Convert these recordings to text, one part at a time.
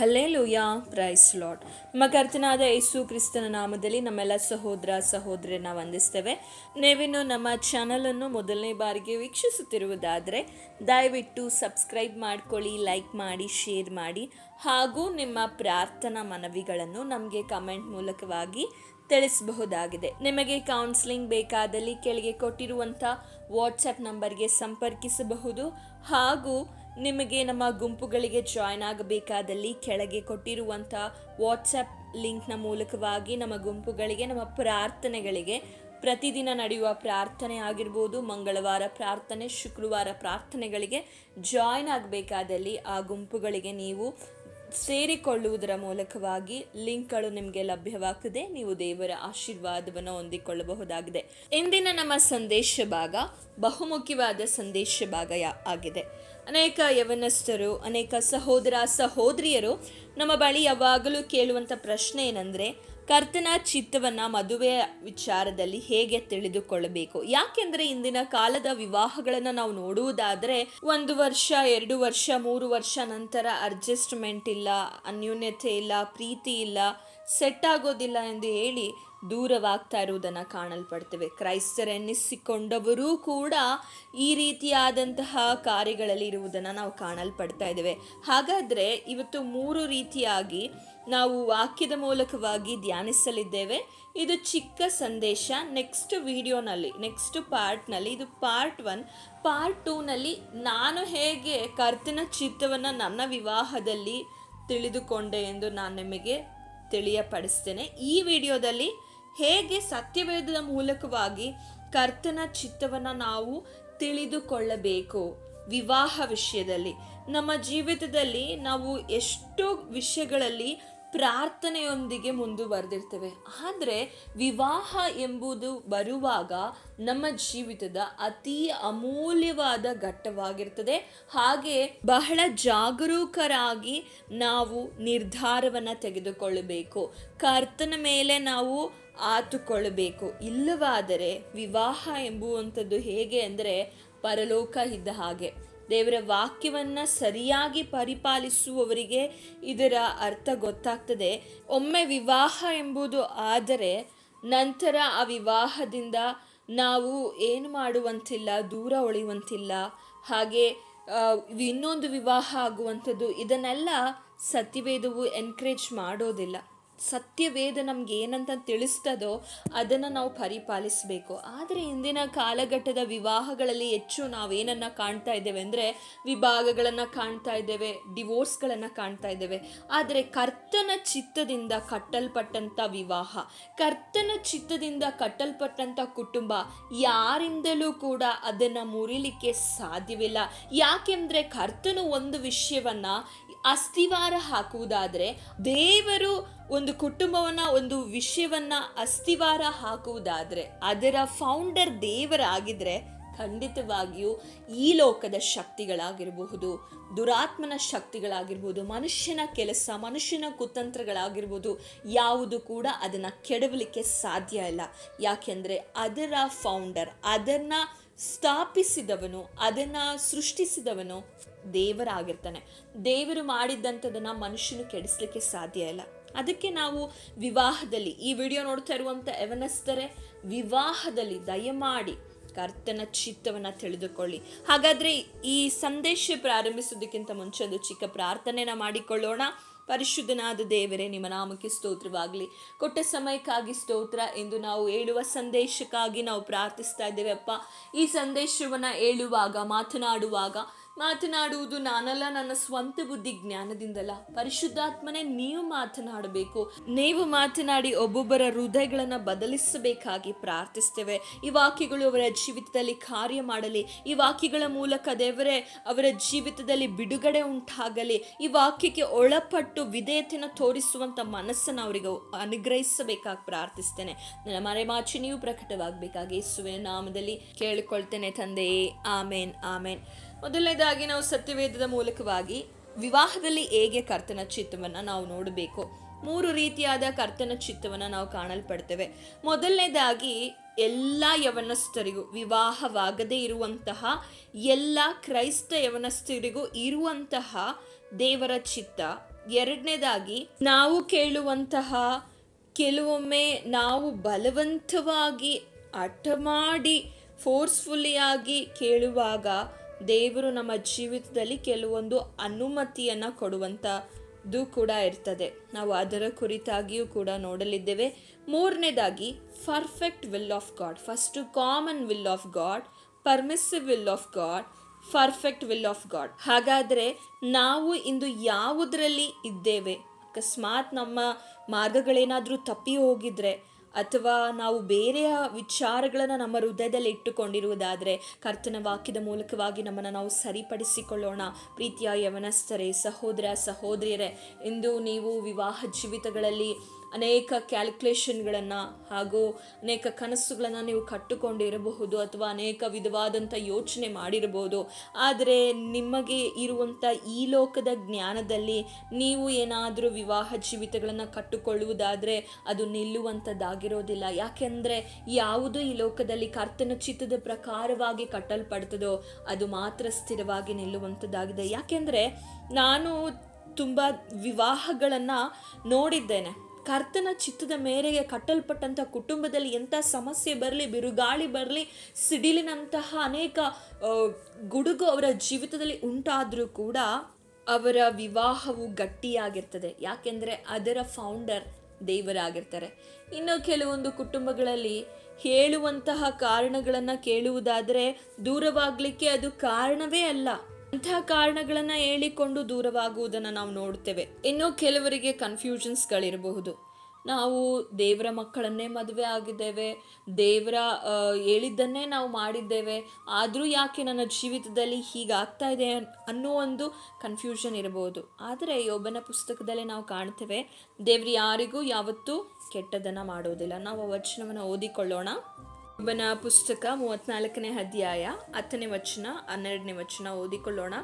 Hallelujah, price Lad ನಮ್ಮ ಕರ್ತನಾದ ಯೇಸು ಕ್ರಿಸ್ತನ ನಾಮದಲ್ಲಿ ನಮ್ಮೆಲ್ಲ ಸಹೋದರ ಸಹೋದರಿಯನ್ನ ವಂದಿಸ್ತೇವೆ. ನೀವಿನ್ನು ನಮ್ಮ ಚಾನಲನ್ನು ಮೊದಲನೇ ಬಾರಿಗೆ ವೀಕ್ಷಿಸುತ್ತಿರುವುದಾದರೆ, ದಯವಿಟ್ಟು ಸಬ್ಸ್ಕ್ರೈಬ್ ಮಾಡ್ಕೊಳ್ಳಿ ಲೈಕ್ ಮಾಡಿ ಶೇರ್ ಮಾಡಿ, ಹಾಗೂ ನಿಮ್ಮ ಪ್ರಾರ್ಥನಾ ಮನವಿಗಳನ್ನು ನಮಗೆ ಕಮೆಂಟ್ ಮೂಲಕವಾಗಿ ತಿಳಿಸಬಹುದಾಗಿದೆ. ನಿಮಗೆ ಕೌನ್ಸಿಲಿಂಗ್ ಬೇಕಾದಲ್ಲಿ ಕೆಳಗೆ ಕೊಟ್ಟಿರುವಂಥ ವಾಟ್ಸಪ್ ನಂಬರ್ಗೆ ಸಂಪರ್ಕಿಸಬಹುದು, ಹಾಗೂ ನಿಮಗೆ ನಮ್ಮ ಗುಂಪುಗಳಿಗೆ ಜಾಯ್ನ್ ಆಗಬೇಕಾದಲ್ಲಿ ಕೆಳಗೆ ಕೊಟ್ಟಿರುವಂಥ ವಾಟ್ಸಪ್ ಲಿಂಕ್ನ ಮೂಲಕವಾಗಿ ನಮ್ಮ ಗುಂಪುಗಳಿಗೆ, ನಮ್ಮ ಪ್ರಾರ್ಥನೆಗಳಿಗೆ ಪ್ರತಿದಿನ ನಡೆಯುವ ಪ್ರಾರ್ಥನೆ ಆಗಿರ್ಬೋದು, ಮಂಗಳವಾರ ಪ್ರಾರ್ಥನೆ, ಶುಕ್ರವಾರ ಪ್ರಾರ್ಥನೆಗಳಿಗೆ ಜಾಯ್ನ್ ಆಗಬೇಕಾದಲ್ಲಿ ಆ ಗುಂಪುಗಳಿಗೆ ನೀವು ಸೇರಿಕೊಳ್ಳುವುದರ ಮೂಲಕವಾಗಿ ಲಿಂಕ್ಗಳು ನಿಮಗೆ ಲಭ್ಯವಾಗ್ತದೆ. ನೀವು ದೇವರ ಆಶೀರ್ವಾದವನ್ನು ಹೊಂದಿಕೊಳ್ಳಬಹುದಾಗಿದೆ. ಇಂದಿನ ನಮ್ಮ ಸಂದೇಶ ಭಾಗ ಬಹುಮುಖ್ಯವಾದ ಸಂದೇಶ ಭಾಗ ಆಗಿದೆ. ಅನೇಕ ಯವನಸ್ಥರು, ಅನೇಕ ಸಹೋದರ ಸಹೋದರಿಯರು ನಮ್ಮ ಬಳಿ ಯಾವಾಗಲೂ ಕೇಳುವಂಥ ಪ್ರಶ್ನೆ ಏನಂದರೆ ಕರ್ತನ ಚಿತ್ತವನ್ನು ಮದುವೆಯ ವಿಚಾರದಲ್ಲಿ ಹೇಗೆ ತಿಳಿದುಕೊಳ್ಳಬೇಕು? ಯಾಕೆಂದರೆ ಇಂದಿನ ಕಾಲದ ವಿವಾಹಗಳನ್ನು ನಾವು ನೋಡುವುದಾದರೆ, ಒಂದು ವರ್ಷ, ಎರಡು ವರ್ಷ, ಮೂರು ವರ್ಷ ನಂತರ ಅಡ್ಜಸ್ಟ್ಮೆಂಟ್ ಇಲ್ಲ, ಅನ್ಯೂನ್ಯತೆ ಇಲ್ಲ, ಪ್ರೀತಿ ಇಲ್ಲ. ಸೆಟ್ ಆಗೋದಿಲ್ಲ ಎಂದು ಹೇಳಿ ದೂರವಾಗ್ತಾ ಇರುವುದನ್ನು ಕಾಣಲ್ಪಡ್ತೇವೆ. ಕ್ರೈಸ್ತರೆನ್ನಿಸಿಕೊಂಡವರೂ ಕೂಡ ಈ ರೀತಿಯಾದಂತಹ ಕಾರ್ಯಗಳಲ್ಲಿ ಇರುವುದನ್ನು ನಾವು ಕಾಣಲ್ಪಡ್ತಾ ಇದ್ದೇವೆ. ಹಾಗಾದರೆ ಇವತ್ತು ಮೂರು ರೀತಿಯಾಗಿ ನಾವು ವಾಕ್ಯದ ಮೂಲಕವಾಗಿ ಧ್ಯಾನಿಸಲಿದ್ದೇವೆ. ಇದು ಚಿಕ್ಕ ಸಂದೇಶ. ನೆಕ್ಸ್ಟ್ ವಿಡಿಯೋನಲ್ಲಿ, ನೆಕ್ಸ್ಟ್ ಪಾರ್ಟ್ನಲ್ಲಿ, ಇದು ಪಾರ್ಟ್ ಒನ್. ಪಾರ್ಟ್ ಟೂನಲ್ಲಿ ನಾನು ಹೇಗೆ ಕರ್ತನ ಚಿತ್ತವನ್ನು ನನ್ನ ವಿವಾಹದಲ್ಲಿ ತಿಳಿದುಕೊಂಡೆ ಎಂದು ನಾನು ನಿಮಗೆ ತಿಳಿಯಪಡಿಸ್ತೇನೆ. ಈ ವಿಡಿಯೋದಲ್ಲಿ ಹೇಗೆ ಸತ್ಯವೇದದ ಮೂಲಕವಾಗಿ ಕರ್ತನ ಚಿತ್ತವನ್ನು ನಾವು ತಿಳಿದುಕೊಳ್ಳಬೇಕು ವಿವಾಹ ವಿಷಯದಲ್ಲಿ. ನಮ್ಮ ಜೀವಿತದಲ್ಲಿ ನಾವು ಎಷ್ಟೋ ವಿಷಯಗಳಲ್ಲಿ ಪ್ರಾರ್ಥನೆಯೊಂದಿಗೆ ಮುಂದುವರೆದಿರ್ತೇವೆ. ಆದರೆ ವಿವಾಹ ಎಂಬುದು ಬರುವಾಗ ನಮ್ಮ ಜೀವಿತದ ಅತಿ ಅಮೂಲ್ಯವಾದ ಘಟ್ಟವಾಗಿರ್ತದೆ. ಹಾಗೆ ಬಹಳ ಜಾಗರೂಕರಾಗಿ ನಾವು ನಿರ್ಧಾರವನ್ನು ತೆಗೆದುಕೊಳ್ಳಬೇಕು. ಕರ್ತನ ಮೇಲೆ ನಾವು ಆತುಕೊಳ್ಳಬೇಕು. ಇಲ್ಲವಾದರೆ ವಿವಾಹ ಎಂಬುವಂಥದ್ದು ಹೇಗೆ ಅಂದರೆ ಪರಲೋಕ ಇದ್ದ ಹಾಗೆ. ದೇವರ ವಾಕ್ಯವನ್ನು ಸರಿಯಾಗಿ ಪರಿಪಾಲಿಸುವವರಿಗೆ ಇದರ ಅರ್ಥ ಗೊತ್ತಾಗ್ತದೆ. ಒಮ್ಮೆ ವಿವಾಹ ಎಂಬುದು ಆದರೆ ನಂತರ ಆ ವಿವಾಹದಿಂದ ನಾವು ಏನು ಮಾಡುವಂತಿಲ್ಲ, ದೂರ ಉಳಿಯುವಂತಿಲ್ಲ. ಹಾಗೆ ಇನ್ನೊಂದು ವಿವಾಹ ಆಗುವಂಥದ್ದು ಇದನ್ನೆಲ್ಲ ಸತ್ಯವೇದವು ಎನ್ಕರೇಜ್ ಮಾಡೋದಿಲ್ಲ. ಸತ್ಯವೇದ ನಮ್ಗೆ ಏನಂತ ತಿಳಿಸ್ತದೋ ಅದನ್ನು ನಾವು ಪರಿಪಾಲಿಸಬೇಕು. ಆದರೆ ಇಂದಿನ ಕಾಲಘಟ್ಟದ ವಿವಾಹಗಳಲ್ಲಿ ಹೆಚ್ಚು ನಾವೇನನ್ನು ಕಾಣ್ತಾ ಇದ್ದೇವೆ ಅಂದರೆ ವಿಭಾಗಗಳನ್ನು ಕಾಣ್ತಾ ಇದ್ದೇವೆ, ಡಿವೋರ್ಸ್ಗಳನ್ನು ಕಾಣ್ತಾ ಇದ್ದೇವೆ. ಆದರೆ ಕರ್ತನ ಚಿತ್ತದಿಂದ ಕಟ್ಟಲ್ಪಟ್ಟಂಥ ವಿವಾಹ, ಕರ್ತನ ಚಿತ್ತದಿಂದ ಕಟ್ಟಲ್ಪಟ್ಟಂಥ ಕುಟುಂಬ ಯಾರಿಂದಲೂ ಕೂಡ ಅದನ್ನು ಮುರಿಲಿಕ್ಕೆ ಸಾಧ್ಯವಿಲ್ಲ. ಯಾಕೆಂದರೆ ಕರ್ತನು ಒಂದು ವಿಷಯವನ್ನು ಅಸ್ಥಿವಾರ ಹಾಕುವುದಾದರೆ ದೇವರು ಒಂದು ಕುಟುಂಬವನ್ನ, ಒಂದು ವಿಷಯವನ್ನ ಅಸ್ಥಿವಾರ ಹಾಕುವುದಾದರೆ, ಅದರ ಫೌಂಡರ್ ದೇವರಾಗಿದ್ದರೆ ಖಂಡಿತವಾಗಿಯೂ ಈ ಲೋಕದ ಶಕ್ತಿಗಳಾಗಿರಬಹುದು, ದುರಾತ್ಮನ ಶಕ್ತಿಗಳಾಗಿರ್ಬೋದು ಮನುಷ್ಯನ ಕೆಲಸ, ಮನುಷ್ಯನ ಕುತಂತ್ರಗಳಾಗಿರ್ಬೋದು ಯಾವುದು ಕೂಡ ಅದನ್ನು ಕೆಡವಲಿಕ್ಕೆ ಸಾಧ್ಯ ಇಲ್ಲ. ಯಾಕೆಂದರೆ ಅದರ ಫೌಂಡರ್ ಅದನ್ನು ಸ್ಥಾಪಿಸಿದವನು, ಅದನ್ನು ಸೃಷ್ಟಿಸಿದವನು ದೇವರಾಗಿರ್ತಾನೆ. ದೇವರು ಮಾಡಿದ್ದಂಥದನ್ನು ಮನುಷ್ಯನು ಕೆಡಿಸ್ಲಿಕ್ಕೆ ಸಾಧ್ಯ ಇಲ್ಲ. ಅದಕ್ಕೆ ನಾವು ವಿವಾಹದಲ್ಲಿ, ಈ ವಿಡಿಯೋ ನೋಡ್ತಾ ಇರುವಂಥ ಎವನಸ್ತರೆ ವಿವಾಹದಲ್ಲಿ ದಯಮಾಡಿ ಕರ್ತನ ಚಿತ್ತವನ್ನು ತಿಳಿದುಕೊಳ್ಳಿ. ಹಾಗಾದರೆ ಈ ಸಂದೇಶ ಪ್ರಾರಂಭಿಸೋದಕ್ಕಿಂತ ಮುಂಚೆ ಒಂದು ಚಿಕ್ಕ ಪ್ರಾರ್ಥನೆನ ಮಾಡಿಕೊಳ್ಳೋಣ. ಪರಿಶುದ್ಧನಾದ ದೇವರೇ, ನಿಮ್ಮ ನಾಮಕ್ಕೆ ಸ್ತೋತ್ರವಾಗಲಿ. ಕೊಟ್ಟ ಸಮಯಕ್ಕಾಗಿ ಸ್ತೋತ್ರ ಎಂದು ನಾವು ಹೇಳುವ ಸಂದೇಶಕ್ಕಾಗಿ ನಾವು ಪ್ರಾರ್ಥಿಸ್ತಾ ಇದ್ದೇವೆ ಅಪ್ಪ. ಈ ಸಂದೇಶವನ್ನು ಹೇಳುವಾಗ, ಮಾತನಾಡುವಾಗ ಮಾತನಾಡುವುದು ನಾನಲ್ಲ, ನನ್ನ ಸ್ವಂತ ಬುದ್ಧಿ ಜ್ಞಾನದಿಂದಲ್ಲ. ಪರಿಶುದ್ಧಾತ್ಮನೇ ನೀವು ಮಾತನಾಡಬೇಕು. ನೀವು ಮಾತನಾಡಿ ಒಬ್ಬೊಬ್ಬರ ಹೃದಯಗಳನ್ನು ಬದಲಿಸಬೇಕಾಗಿ ಪ್ರಾರ್ಥಿಸ್ತೇವೆ. ಈ ವಾಕ್ಯಗಳು ಅವರ ಜೀವಿತದಲ್ಲಿ ಕಾರ್ಯ ಮಾಡಲಿ. ಈ ವಾಕ್ಯಗಳ ಮೂಲಕ ದೇವರೇ, ಅವರ ಜೀವಿತದಲ್ಲಿ ಬಿಡುಗಡೆ ಉಂಟಾಗಲಿ. ಈ ವಾಕ್ಯಕ್ಕೆ ಒಳಪಟ್ಟು ವಿಧೇಯತೆಯನ್ನು ತೋರಿಸುವಂಥ ಮನಸ್ಸನ್ನು ಅವರಿಗೆ ಅನುಗ್ರಹಿಸಬೇಕಾಗಿ ಪ್ರಾರ್ಥಿಸ್ತೇನೆ. ನನ್ನ ಮರೆಮಾಚಿ ನೀವು ಪ್ರಕಟವಾಗಬೇಕಾಗಿ ಸುವೆ ನಾಮದಲ್ಲಿ ಕೇಳಿಕೊಳ್ತೇನೆ ತಂದೆಯೇ ಆಮೇನ್ ಆಮೇನ್. ಮೊದಲನೇದಾಗಿ ನಾವು ಸತ್ಯವೇದದ ಮೂಲಕವಾಗಿ ವಿವಾಹದಲ್ಲಿ ಹೇಗೆ ಕರ್ತನ ಚಿತ್ತವನ್ನು ನಾವು ನೋಡಬೇಕು. ಮೂರು ರೀತಿಯಾದ ಕರ್ತನ ಚಿತ್ತವನ್ನು ನಾವು ಕಾಣಲ್ಪಡ್ತೇವೆ. ಮೊದಲನೇದಾಗಿ ಎಲ್ಲ ಯವನಸ್ಥರಿಗೂ ವಿವಾಹವಾಗದೇ ಇರುವಂತಹ, ಎಲ್ಲ ಕ್ರೈಸ್ತ ಯವನಸ್ಥರಿಗೂ ಇರುವಂತಹ ದೇವರ ಚಿತ್ತ. ಎರಡನೇದಾಗಿ ನಾವು ಕೇಳುವಂತಹ, ಕೆಲವೊಮ್ಮೆ ನಾವು ಬಲವಂತವಾಗಿ ಹಠ ಮಾಡಿ ಫೋರ್ಸ್ಫುಲ್ಲಿಯಾಗಿ ಕೇಳುವಾಗ ದೇವರು ನಮ್ಮ ಜೀವಿತದಲ್ಲಿ ಕೆಲವೊಂದು ಅನುಮತಿಯನ್ನು ಕೊಡುವಂಥದ್ದು ಕೂಡ ಇರ್ತದೆ. ನಾವು ಅದರ ಕುರಿತಾಗಿಯೂ ಕೂಡ ನೋಡಲಿದ್ದೇವೆ. ಮೂರನೇದಾಗಿ perfect will of God first common will of God permissive will of God perfect will of God ಹಾಗಾದರೆ ನಾವು ಇಂದು ಯಾವುದರಲ್ಲಿ ಇದ್ದೇವೆ? ಅಕಸ್ಮಾತ್ ನಮ್ಮ ಮಾರ್ಗಗಳೇನಾದರೂ ತಪ್ಪಿ ಹೋಗಿದ್ರೆ ಅಥವಾ ನಾವು ಬೇರೆಯ ವಿಚಾರಗಳನ್ನು ನಮ್ಮ ಹೃದಯದಲ್ಲಿ ಇಟ್ಟುಕೊಂಡಿರುವುದಾದರೆ ಕರ್ತನ ವಾಕ್ಯದ ಮೂಲಕವಾಗಿ ನಮ್ಮನ್ನು ನಾವು ಸರಿಪಡಿಸಿಕೊಳ್ಳೋಣ. ಪ್ರೀತಿಯ ಯವನಸ್ಥರೇ, ಸಹೋದರ, ಸಹೋದರಿಯರೇ, ಇಂದು ನೀವು ವಿವಾಹ ಜೀವಿತಗಳಲ್ಲಿ ಅನೇಕ ಕ್ಯಾಲ್ಕುಲೇಷನ್ಗಳನ್ನು ಹಾಗೂ ಅನೇಕ ಕನಸುಗಳನ್ನು ನೀವು ಕಟ್ಟಿಕೊಂಡಿರಬಹುದು ಅಥವಾ ಅನೇಕ ವಿಧವಾದಂಥ ಯೋಚನೆ ಮಾಡಿರಬಹುದು. ಆದರೆ ನಿಮಗೆ ಇರುವಂಥ ಈ ಲೋಕದ ಜ್ಞಾನದಲ್ಲಿ ನೀವು ಏನಾದರೂ ವಿವಾಹ ಜೀವಿತಗಳನ್ನು ಕಟ್ಟುಕೊಳ್ಳುವುದಾದರೆ ಅದು ನಿಲ್ಲುವಂಥದ್ದಾಗಿರೋದಿಲ್ಲ. ಯಾಕೆಂದರೆ ಯಾವುದು ಈ ಲೋಕದಲ್ಲಿ ಕರ್ತನ ಚಿತ್ತದ ಪ್ರಕಾರವಾಗಿ ಕಟ್ಟಲ್ಪಡ್ತದೋ ಅದು ಮಾತ್ರ ಸ್ಥಿರವಾಗಿ ನಿಲ್ಲುವಂಥದ್ದಾಗಿದೆ. ಯಾಕೆಂದರೆ ನಾನು ತುಂಬ ವಿವಾಹಗಳನ್ನು ನೋಡಿದ್ದೇನೆ. ಕರ್ತನ ಚಿತ್ತದ ಮೇರೆಗೆ ಕಟ್ಟಲ್ಪಟ್ಟಂಥ ಕುಟುಂಬದಲ್ಲಿ ಎಂಥ ಸಮಸ್ಯೆ ಬರಲಿ, ಬಿರುಗಾಳಿ ಬರಲಿ, ಸಿಡಿಲಿನಂತಹ ಅನೇಕ ಗುಡುಗು ಅವರ ಜೀವಿತದಲ್ಲಿ ಉಂಟಾದರೂ ಕೂಡ ಅವರ ವಿವಾಹವು ಗಟ್ಟಿಯಾಗಿರ್ತದೆ. ಯಾಕೆಂದರೆ ಅದರ ಫೌಂಡರ್ ದೇವರಾಗಿರ್ತಾರೆ. ಇನ್ನು ಕೆಲವೊಂದು ಕುಟುಂಬಗಳಲ್ಲಿ ಹೇಳುವಂತಹ ಕಾರಣಗಳನ್ನು ಕೇಳುವುದಾದರೆ, ದೂರವಾಗಲಿಕ್ಕೆ ಅದು ಕಾರಣವೇ ಅಲ್ಲ. ಅಂತಹ ಕಾರಣಗಳನ್ನ ಹೇಳಿಕೊಂಡು ದೂರವಾಗುವುದನ್ನ ನಾವು ನೋಡ್ತೇವೆ. ಇನ್ನು ಕೆಲವರಿಗೆ ಕನ್ಫ್ಯೂಷನ್ಸ್ಗಳಿರಬಹುದು ನಾವು ದೇವರ ಮಕ್ಕಳನ್ನೇ ಮದುವೆ ಆಗಿದ್ದೇವೆ, ದೇವರ ಹೇಳಿದ್ದನ್ನೇ ನಾವು ಮಾಡಿದ್ದೇವೆ, ಆದರೂ ಯಾಕೆ ನನ್ನ ಜೀವಿತದಲ್ಲಿ ಹೀಗಾಗ್ತಾ ಇದೆ ಅನ್ನೋ ಒಂದು ಕನ್ಫ್ಯೂಷನ್ ಇರಬಹುದು. ಆದರೆ ಯೋಬನ ಪುಸ್ತಕದಲ್ಲಿ ನಾವು ಕಾಣ್ತೇವೆ, ದೇವರು ಯಾರಿಗೂ ಯಾವತ್ತೂ ಕೆಟ್ಟದನ್ನು ಮಾಡೋದಿಲ್ಲ. ನಾವು ಆ ವಚನವನ್ನು ಓದಿಕೊಳ್ಳೋಣ. ಒಬ್ಬನ ಪುಸ್ತಕ, ಮೂವತ್ನಾಲ್ಕನೇ ಅಧ್ಯಾಯ, ಹತ್ತನೇ ವಚನ, ಹನ್ನೆರಡನೇ ವಚನ ಓದಿಕೊಳ್ಳೋಣ.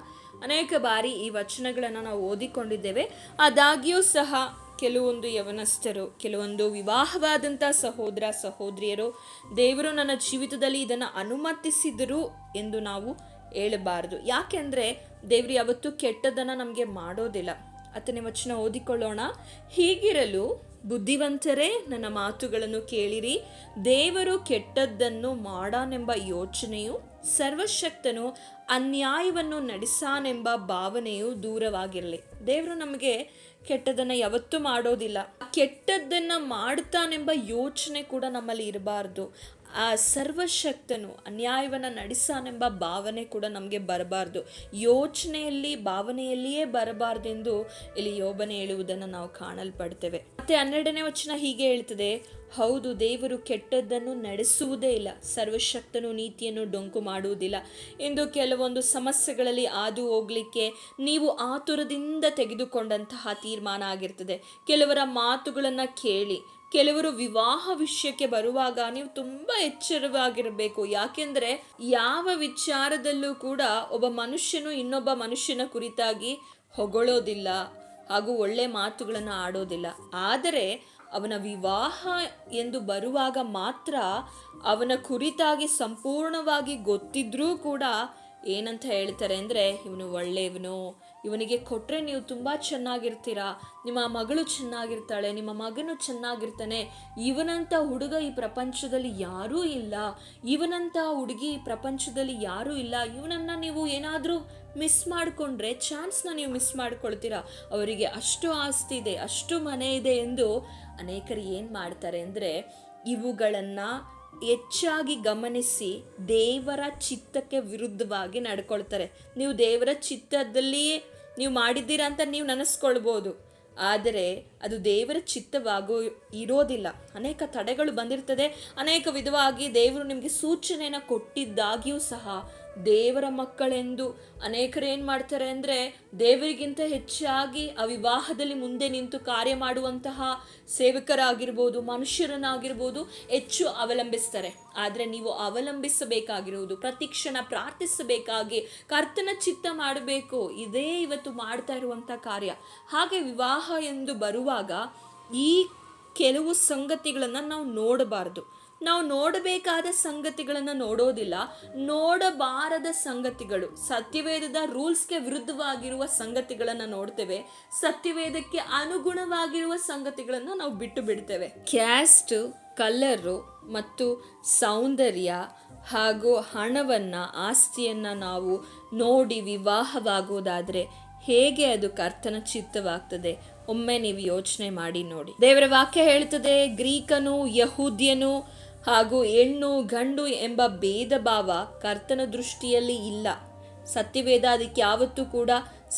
ಅನೇಕ ಬಾರಿ ಈ ವಚನಗಳನ್ನು ನಾವು ಓದಿಕೊಂಡಿದ್ದೇವೆ. ಆದಾಗ್ಯೂ ಸಹ ಕೆಲವೊಂದು ಯವನಸ್ಥರು, ಕೆಲವೊಂದು ವಿವಾಹವಾದಂಥ ಸಹೋದರ, ಸಹೋದರಿಯರು, ದೇವರು ನನ್ನ ಜೀವಿತದಲ್ಲಿ ಇದನ್ನು ಅನುಮತಿಸಿದರು ಎಂದು ನಾವು ಹೇಳಬಾರದು. ಯಾಕೆಂದರೆ ದೇವರು ಯಾವತ್ತೂ ಕೆಟ್ಟದನ್ನು ನಮಗೆ ಮಾಡೋದಿಲ್ಲ. ಹತ್ತನೇ ವಚನ ಓದಿಕೊಳ್ಳೋಣ. ಹೀಗಿರಲು ಬುದ್ಧಿವಂತರೇ, ನನ್ನ ಮಾತುಗಳನ್ನು ಕೇಳಿರಿ. ದೇವರು ಕೆಟ್ಟದ್ದನ್ನು ಮಾಡಾನೆಂಬ ಯೋಚನೆಯು ಸರ್ವಶಕ್ತನು ಅನ್ಯಾಯವನ್ನು ನಡೆಸಾನೆಂಬ ಭಾವನೆಯು ದೂರವಾಗಿರಲಿ. ದೇವರು ನಮಗೆ ಕೆಟ್ಟದನ್ನು ಯಾವತ್ತೂ ಮಾಡೋದಿಲ್ಲ. ಕೆಟ್ಟದ್ದನ್ನು ಮಾಡ್ತಾನೆಂಬ ಯೋಚನೆ ಕೂಡ ನಮ್ಮಲ್ಲಿ ಇರಬಾರ್ದು. ಸರ್ವಶಕ್ತನು, ಅನ್ಯಾಯವನ್ನು ನಡೆಸಾನೆಂಬ ಭಾವನೆ ಕೂಡ ನಮಗೆ ಬರಬಾರ್ದು. ಯೋಚನೆಯಲ್ಲಿ, ಭಾವನೆಯಲ್ಲಿಯೇ ಬರಬಾರ್ದೆಂದು ಇಲ್ಲಿ ಯೋಬನೆ ಹೇಳುವುದನ್ನು ನಾವು ಕಾಣಲ್ಪಡ್ತೇವೆ. ಮತ್ತೆ ಹನ್ನೆರಡನೇ ವಚನ ಹೀಗೆ ಹೇಳ್ತದೆ, ಹೌದು, ದೇವರು ಕೆಟ್ಟದ್ದನ್ನು ನಡೆಸುವುದೇ ಇಲ್ಲ, ಸರ್ವಶಕ್ತನು ನೀತಿಯನ್ನು ಡೊಂಕು ಮಾಡುವುದಿಲ್ಲ. ಎಂದು ಕೆಲವೊಂದು ಸಮಸ್ಯೆಗಳಲ್ಲಿ ಹಾದು ಹೋಗಲಿಕ್ಕೆ ನೀವು ಆತುರದಿಂದ ತೆಗೆದುಕೊಂಡಂತಹ ತೀರ್ಮಾನ ಆಗಿರ್ತದೆ. ಕೆಲವರ ಮಾತುಗಳನ್ನು ಕೇಳಿ ಕೆಲವರು ವಿವಾಹ ವಿಷಯಕ್ಕೆ ಬರುವಾಗ ನೀವು ತುಂಬ ಎಚ್ಚರವಾಗಿರಬೇಕು. ಯಾಕೆಂದರೆ ಯಾವ ವಿಚಾರದಲ್ಲೂ ಕೂಡ ಒಬ್ಬ ಮನುಷ್ಯನು ಇನ್ನೊಬ್ಬ ಮನುಷ್ಯನ ಕುರಿತಾಗಿ ಹೊಗಳೋದಿಲ್ಲ ಹಾಗೂ ಒಳ್ಳೆ ಮಾತುಗಳನ್ನು ಆಡೋದಿಲ್ಲ. ಆದರೆ ಅವನ ವಿವಾಹ ಎಂದು ಬರುವಾಗ ಮಾತ್ರ ಅವನ ಕುರಿತಾಗಿ ಸಂಪೂರ್ಣವಾಗಿ ಗೊತ್ತಿದ್ರೂ ಕೂಡ ಏನಂತ ಹೇಳ್ತಾರೆ ಅಂದರೆ, ಇವನು ಒಳ್ಳೆಯವನು ಇವನಿಗೆ ಕೊಟ್ಟರೆ ನೀವು ತುಂಬ ಚೆನ್ನಾಗಿರ್ತೀರಾ, ನಿಮ್ಮ ಮಗಳು ಚೆನ್ನಾಗಿರ್ತಾಳೆ, ನಿಮ್ಮ ಮಗನು ಚೆನ್ನಾಗಿರ್ತಾನೆ ಇವನಂಥ ಹುಡುಗ ಈ ಪ್ರಪಂಚದಲ್ಲಿ ಯಾರೂ ಇಲ್ಲ ಇವನಂಥ ಹುಡುಗಿ ಈ ಪ್ರಪಂಚದಲ್ಲಿ ಯಾರೂ ಇಲ್ಲ, ಇವನನ್ನು ನೀವು ಏನಾದರೂ ಮಿಸ್ ಮಾಡಿಕೊಂಡ್ರೆ ಚಾನ್ಸ್ನ ನೀವು ಮಿಸ್ ಮಾಡ್ಕೊಳ್ತೀರಾ. ಅವರಿಗೆ ಅಷ್ಟು ಆಸ್ತಿ ಇದೆ, ಅಷ್ಟು ಮನೆ ಇದೆ ಎಂದು ಅನೇಕರು ಏನು ಮಾಡ್ತಾರೆ ಅಂದರೆ ಇವುಗಳನ್ನು ಹೆಚ್ಚಾಗಿ ಗಮನಿಸಿ ದೇವರ ಚಿತ್ತಕ್ಕೆ ವಿರುದ್ಧವಾಗಿ ನಡ್ಕೊಳ್ತಾರೆ. ನೀವು ದೇವರ ಚಿತ್ತದಲ್ಲಿಯೇ ನೀವು ಮಾಡಿದ್ದೀರಾ ಅಂತ ನೀವು ನನಸ್ಕೊಳ್ಬೋದು. ಆದರೆ ಅದು ದೇವರ ಚಿತ್ತವಾಗೋ ಇರೋದಿಲ್ಲ. ಅನೇಕ ತಡೆಗಳು ಬಂದಿರ್ತದೆ. ಅನೇಕ ವಿಧವಾಗಿ ದೇವರು ನಿಮಗೆ ಸೂಚನೆಯನ್ನು ಕೊಟ್ಟಿದ್ದಾಗಿಯೂ ಸಹ ದೇವರ ಮಕ್ಕಳೆಂದು ಅನೇಕರು ಏನು ಮಾಡ್ತಾರೆ ಅಂದರೆ ದೇವರಿಗಿಂತ ಹೆಚ್ಚಾಗಿ ಆ ವಿವಾಹದಲ್ಲಿ ಮುಂದೆ ನಿಂತು ಕಾರ್ಯ ಮಾಡುವಂತಹ ಸೇವಕರಾಗಿರ್ಬೋದು, ಮನುಷ್ಯರನ್ನಾಗಿರ್ಬೋದು ಹೆಚ್ಚು ಅವಲಂಬಿಸ್ತಾರೆ. ಆದರೆ ನೀವು ಅವಲಂಬಿಸಬೇಕಾಗಿರುವುದು ಪ್ರತಿಕ್ಷಣ ಪ್ರಾರ್ಥಿಸಬೇಕಾಗಿ ಕರ್ತನ ಚಿತ್ತ ಮಾಡಬೇಕು. ಇದೇ ಇವತ್ತು ಮಾಡ್ತಾ ಇರುವಂಥ ಕಾರ್ಯ. ಹಾಗೆ ವಿವಾಹ ಎಂದು ಬರುವಾಗ ಈ ಕೆಲವು ಸಂಗತಿಗಳನ್ನು ನಾವು ನೋಡಬಾರ್ದು. ನಾವು ನೋಡಬೇಕಾದ ಸಂಗತಿಗಳನ್ನು ನೋಡೋದಿಲ್ಲ. ನೋಡಬಾರದ ಸಂಗತಿಗಳು. ಸತ್ಯವೇದದ ರೂಲ್ಸ್ಗೆ ವಿರುದ್ಧವಾಗಿರುವ ಸಂಗತಿಗಳನ್ನು ನೋಡ್ತೇವೆ. ಸತ್ಯವೇದಕ್ಕೆ ಅನುಗುಣವಾಗಿರುವ ಸಂಗತಿಗಳನ್ನು ನಾವು ಬಿಟ್ಟು ಬಿಡ್ತೇವೆ. ಕ್ಯಾಸ್ಟ್, ಕಲರು ಮತ್ತು ಸೌಂದರ್ಯ ಹಾಗೂ ಹಣವನ್ನು, ಆಸ್ತಿಯನ್ನು ನಾವು ನೋಡಿ ವಿವಾಹವಾಗುವುದಾದರೆ ಹೇಗೆ ಅದು ಕರ್ತನ ಚಿತ್ತವಾಗ್ತದೆ? ಒಮ್ಮೆ ನೀವು ಯೋಚನೆ ಮಾಡಿ ನೋಡಿ. ದೇವರ ವಾಕ್ಯ ಹೇಳ್ತದೆ ಗ್ರೀಕನು, ಯಹೂದ್ಯನು ಹಾಗೂ ಹೆಣ್ಣು, ಗಂಡು ಎಂಬ ಭೇದ ಭಾವ ಕರ್ತನ ದೃಷ್ಟಿಯಲ್ಲಿ ಇಲ್ಲ. ಸತ್ಯವೇದ ಅದಕ್ಕೆ ಯಾವತ್ತೂ ಕೂಡ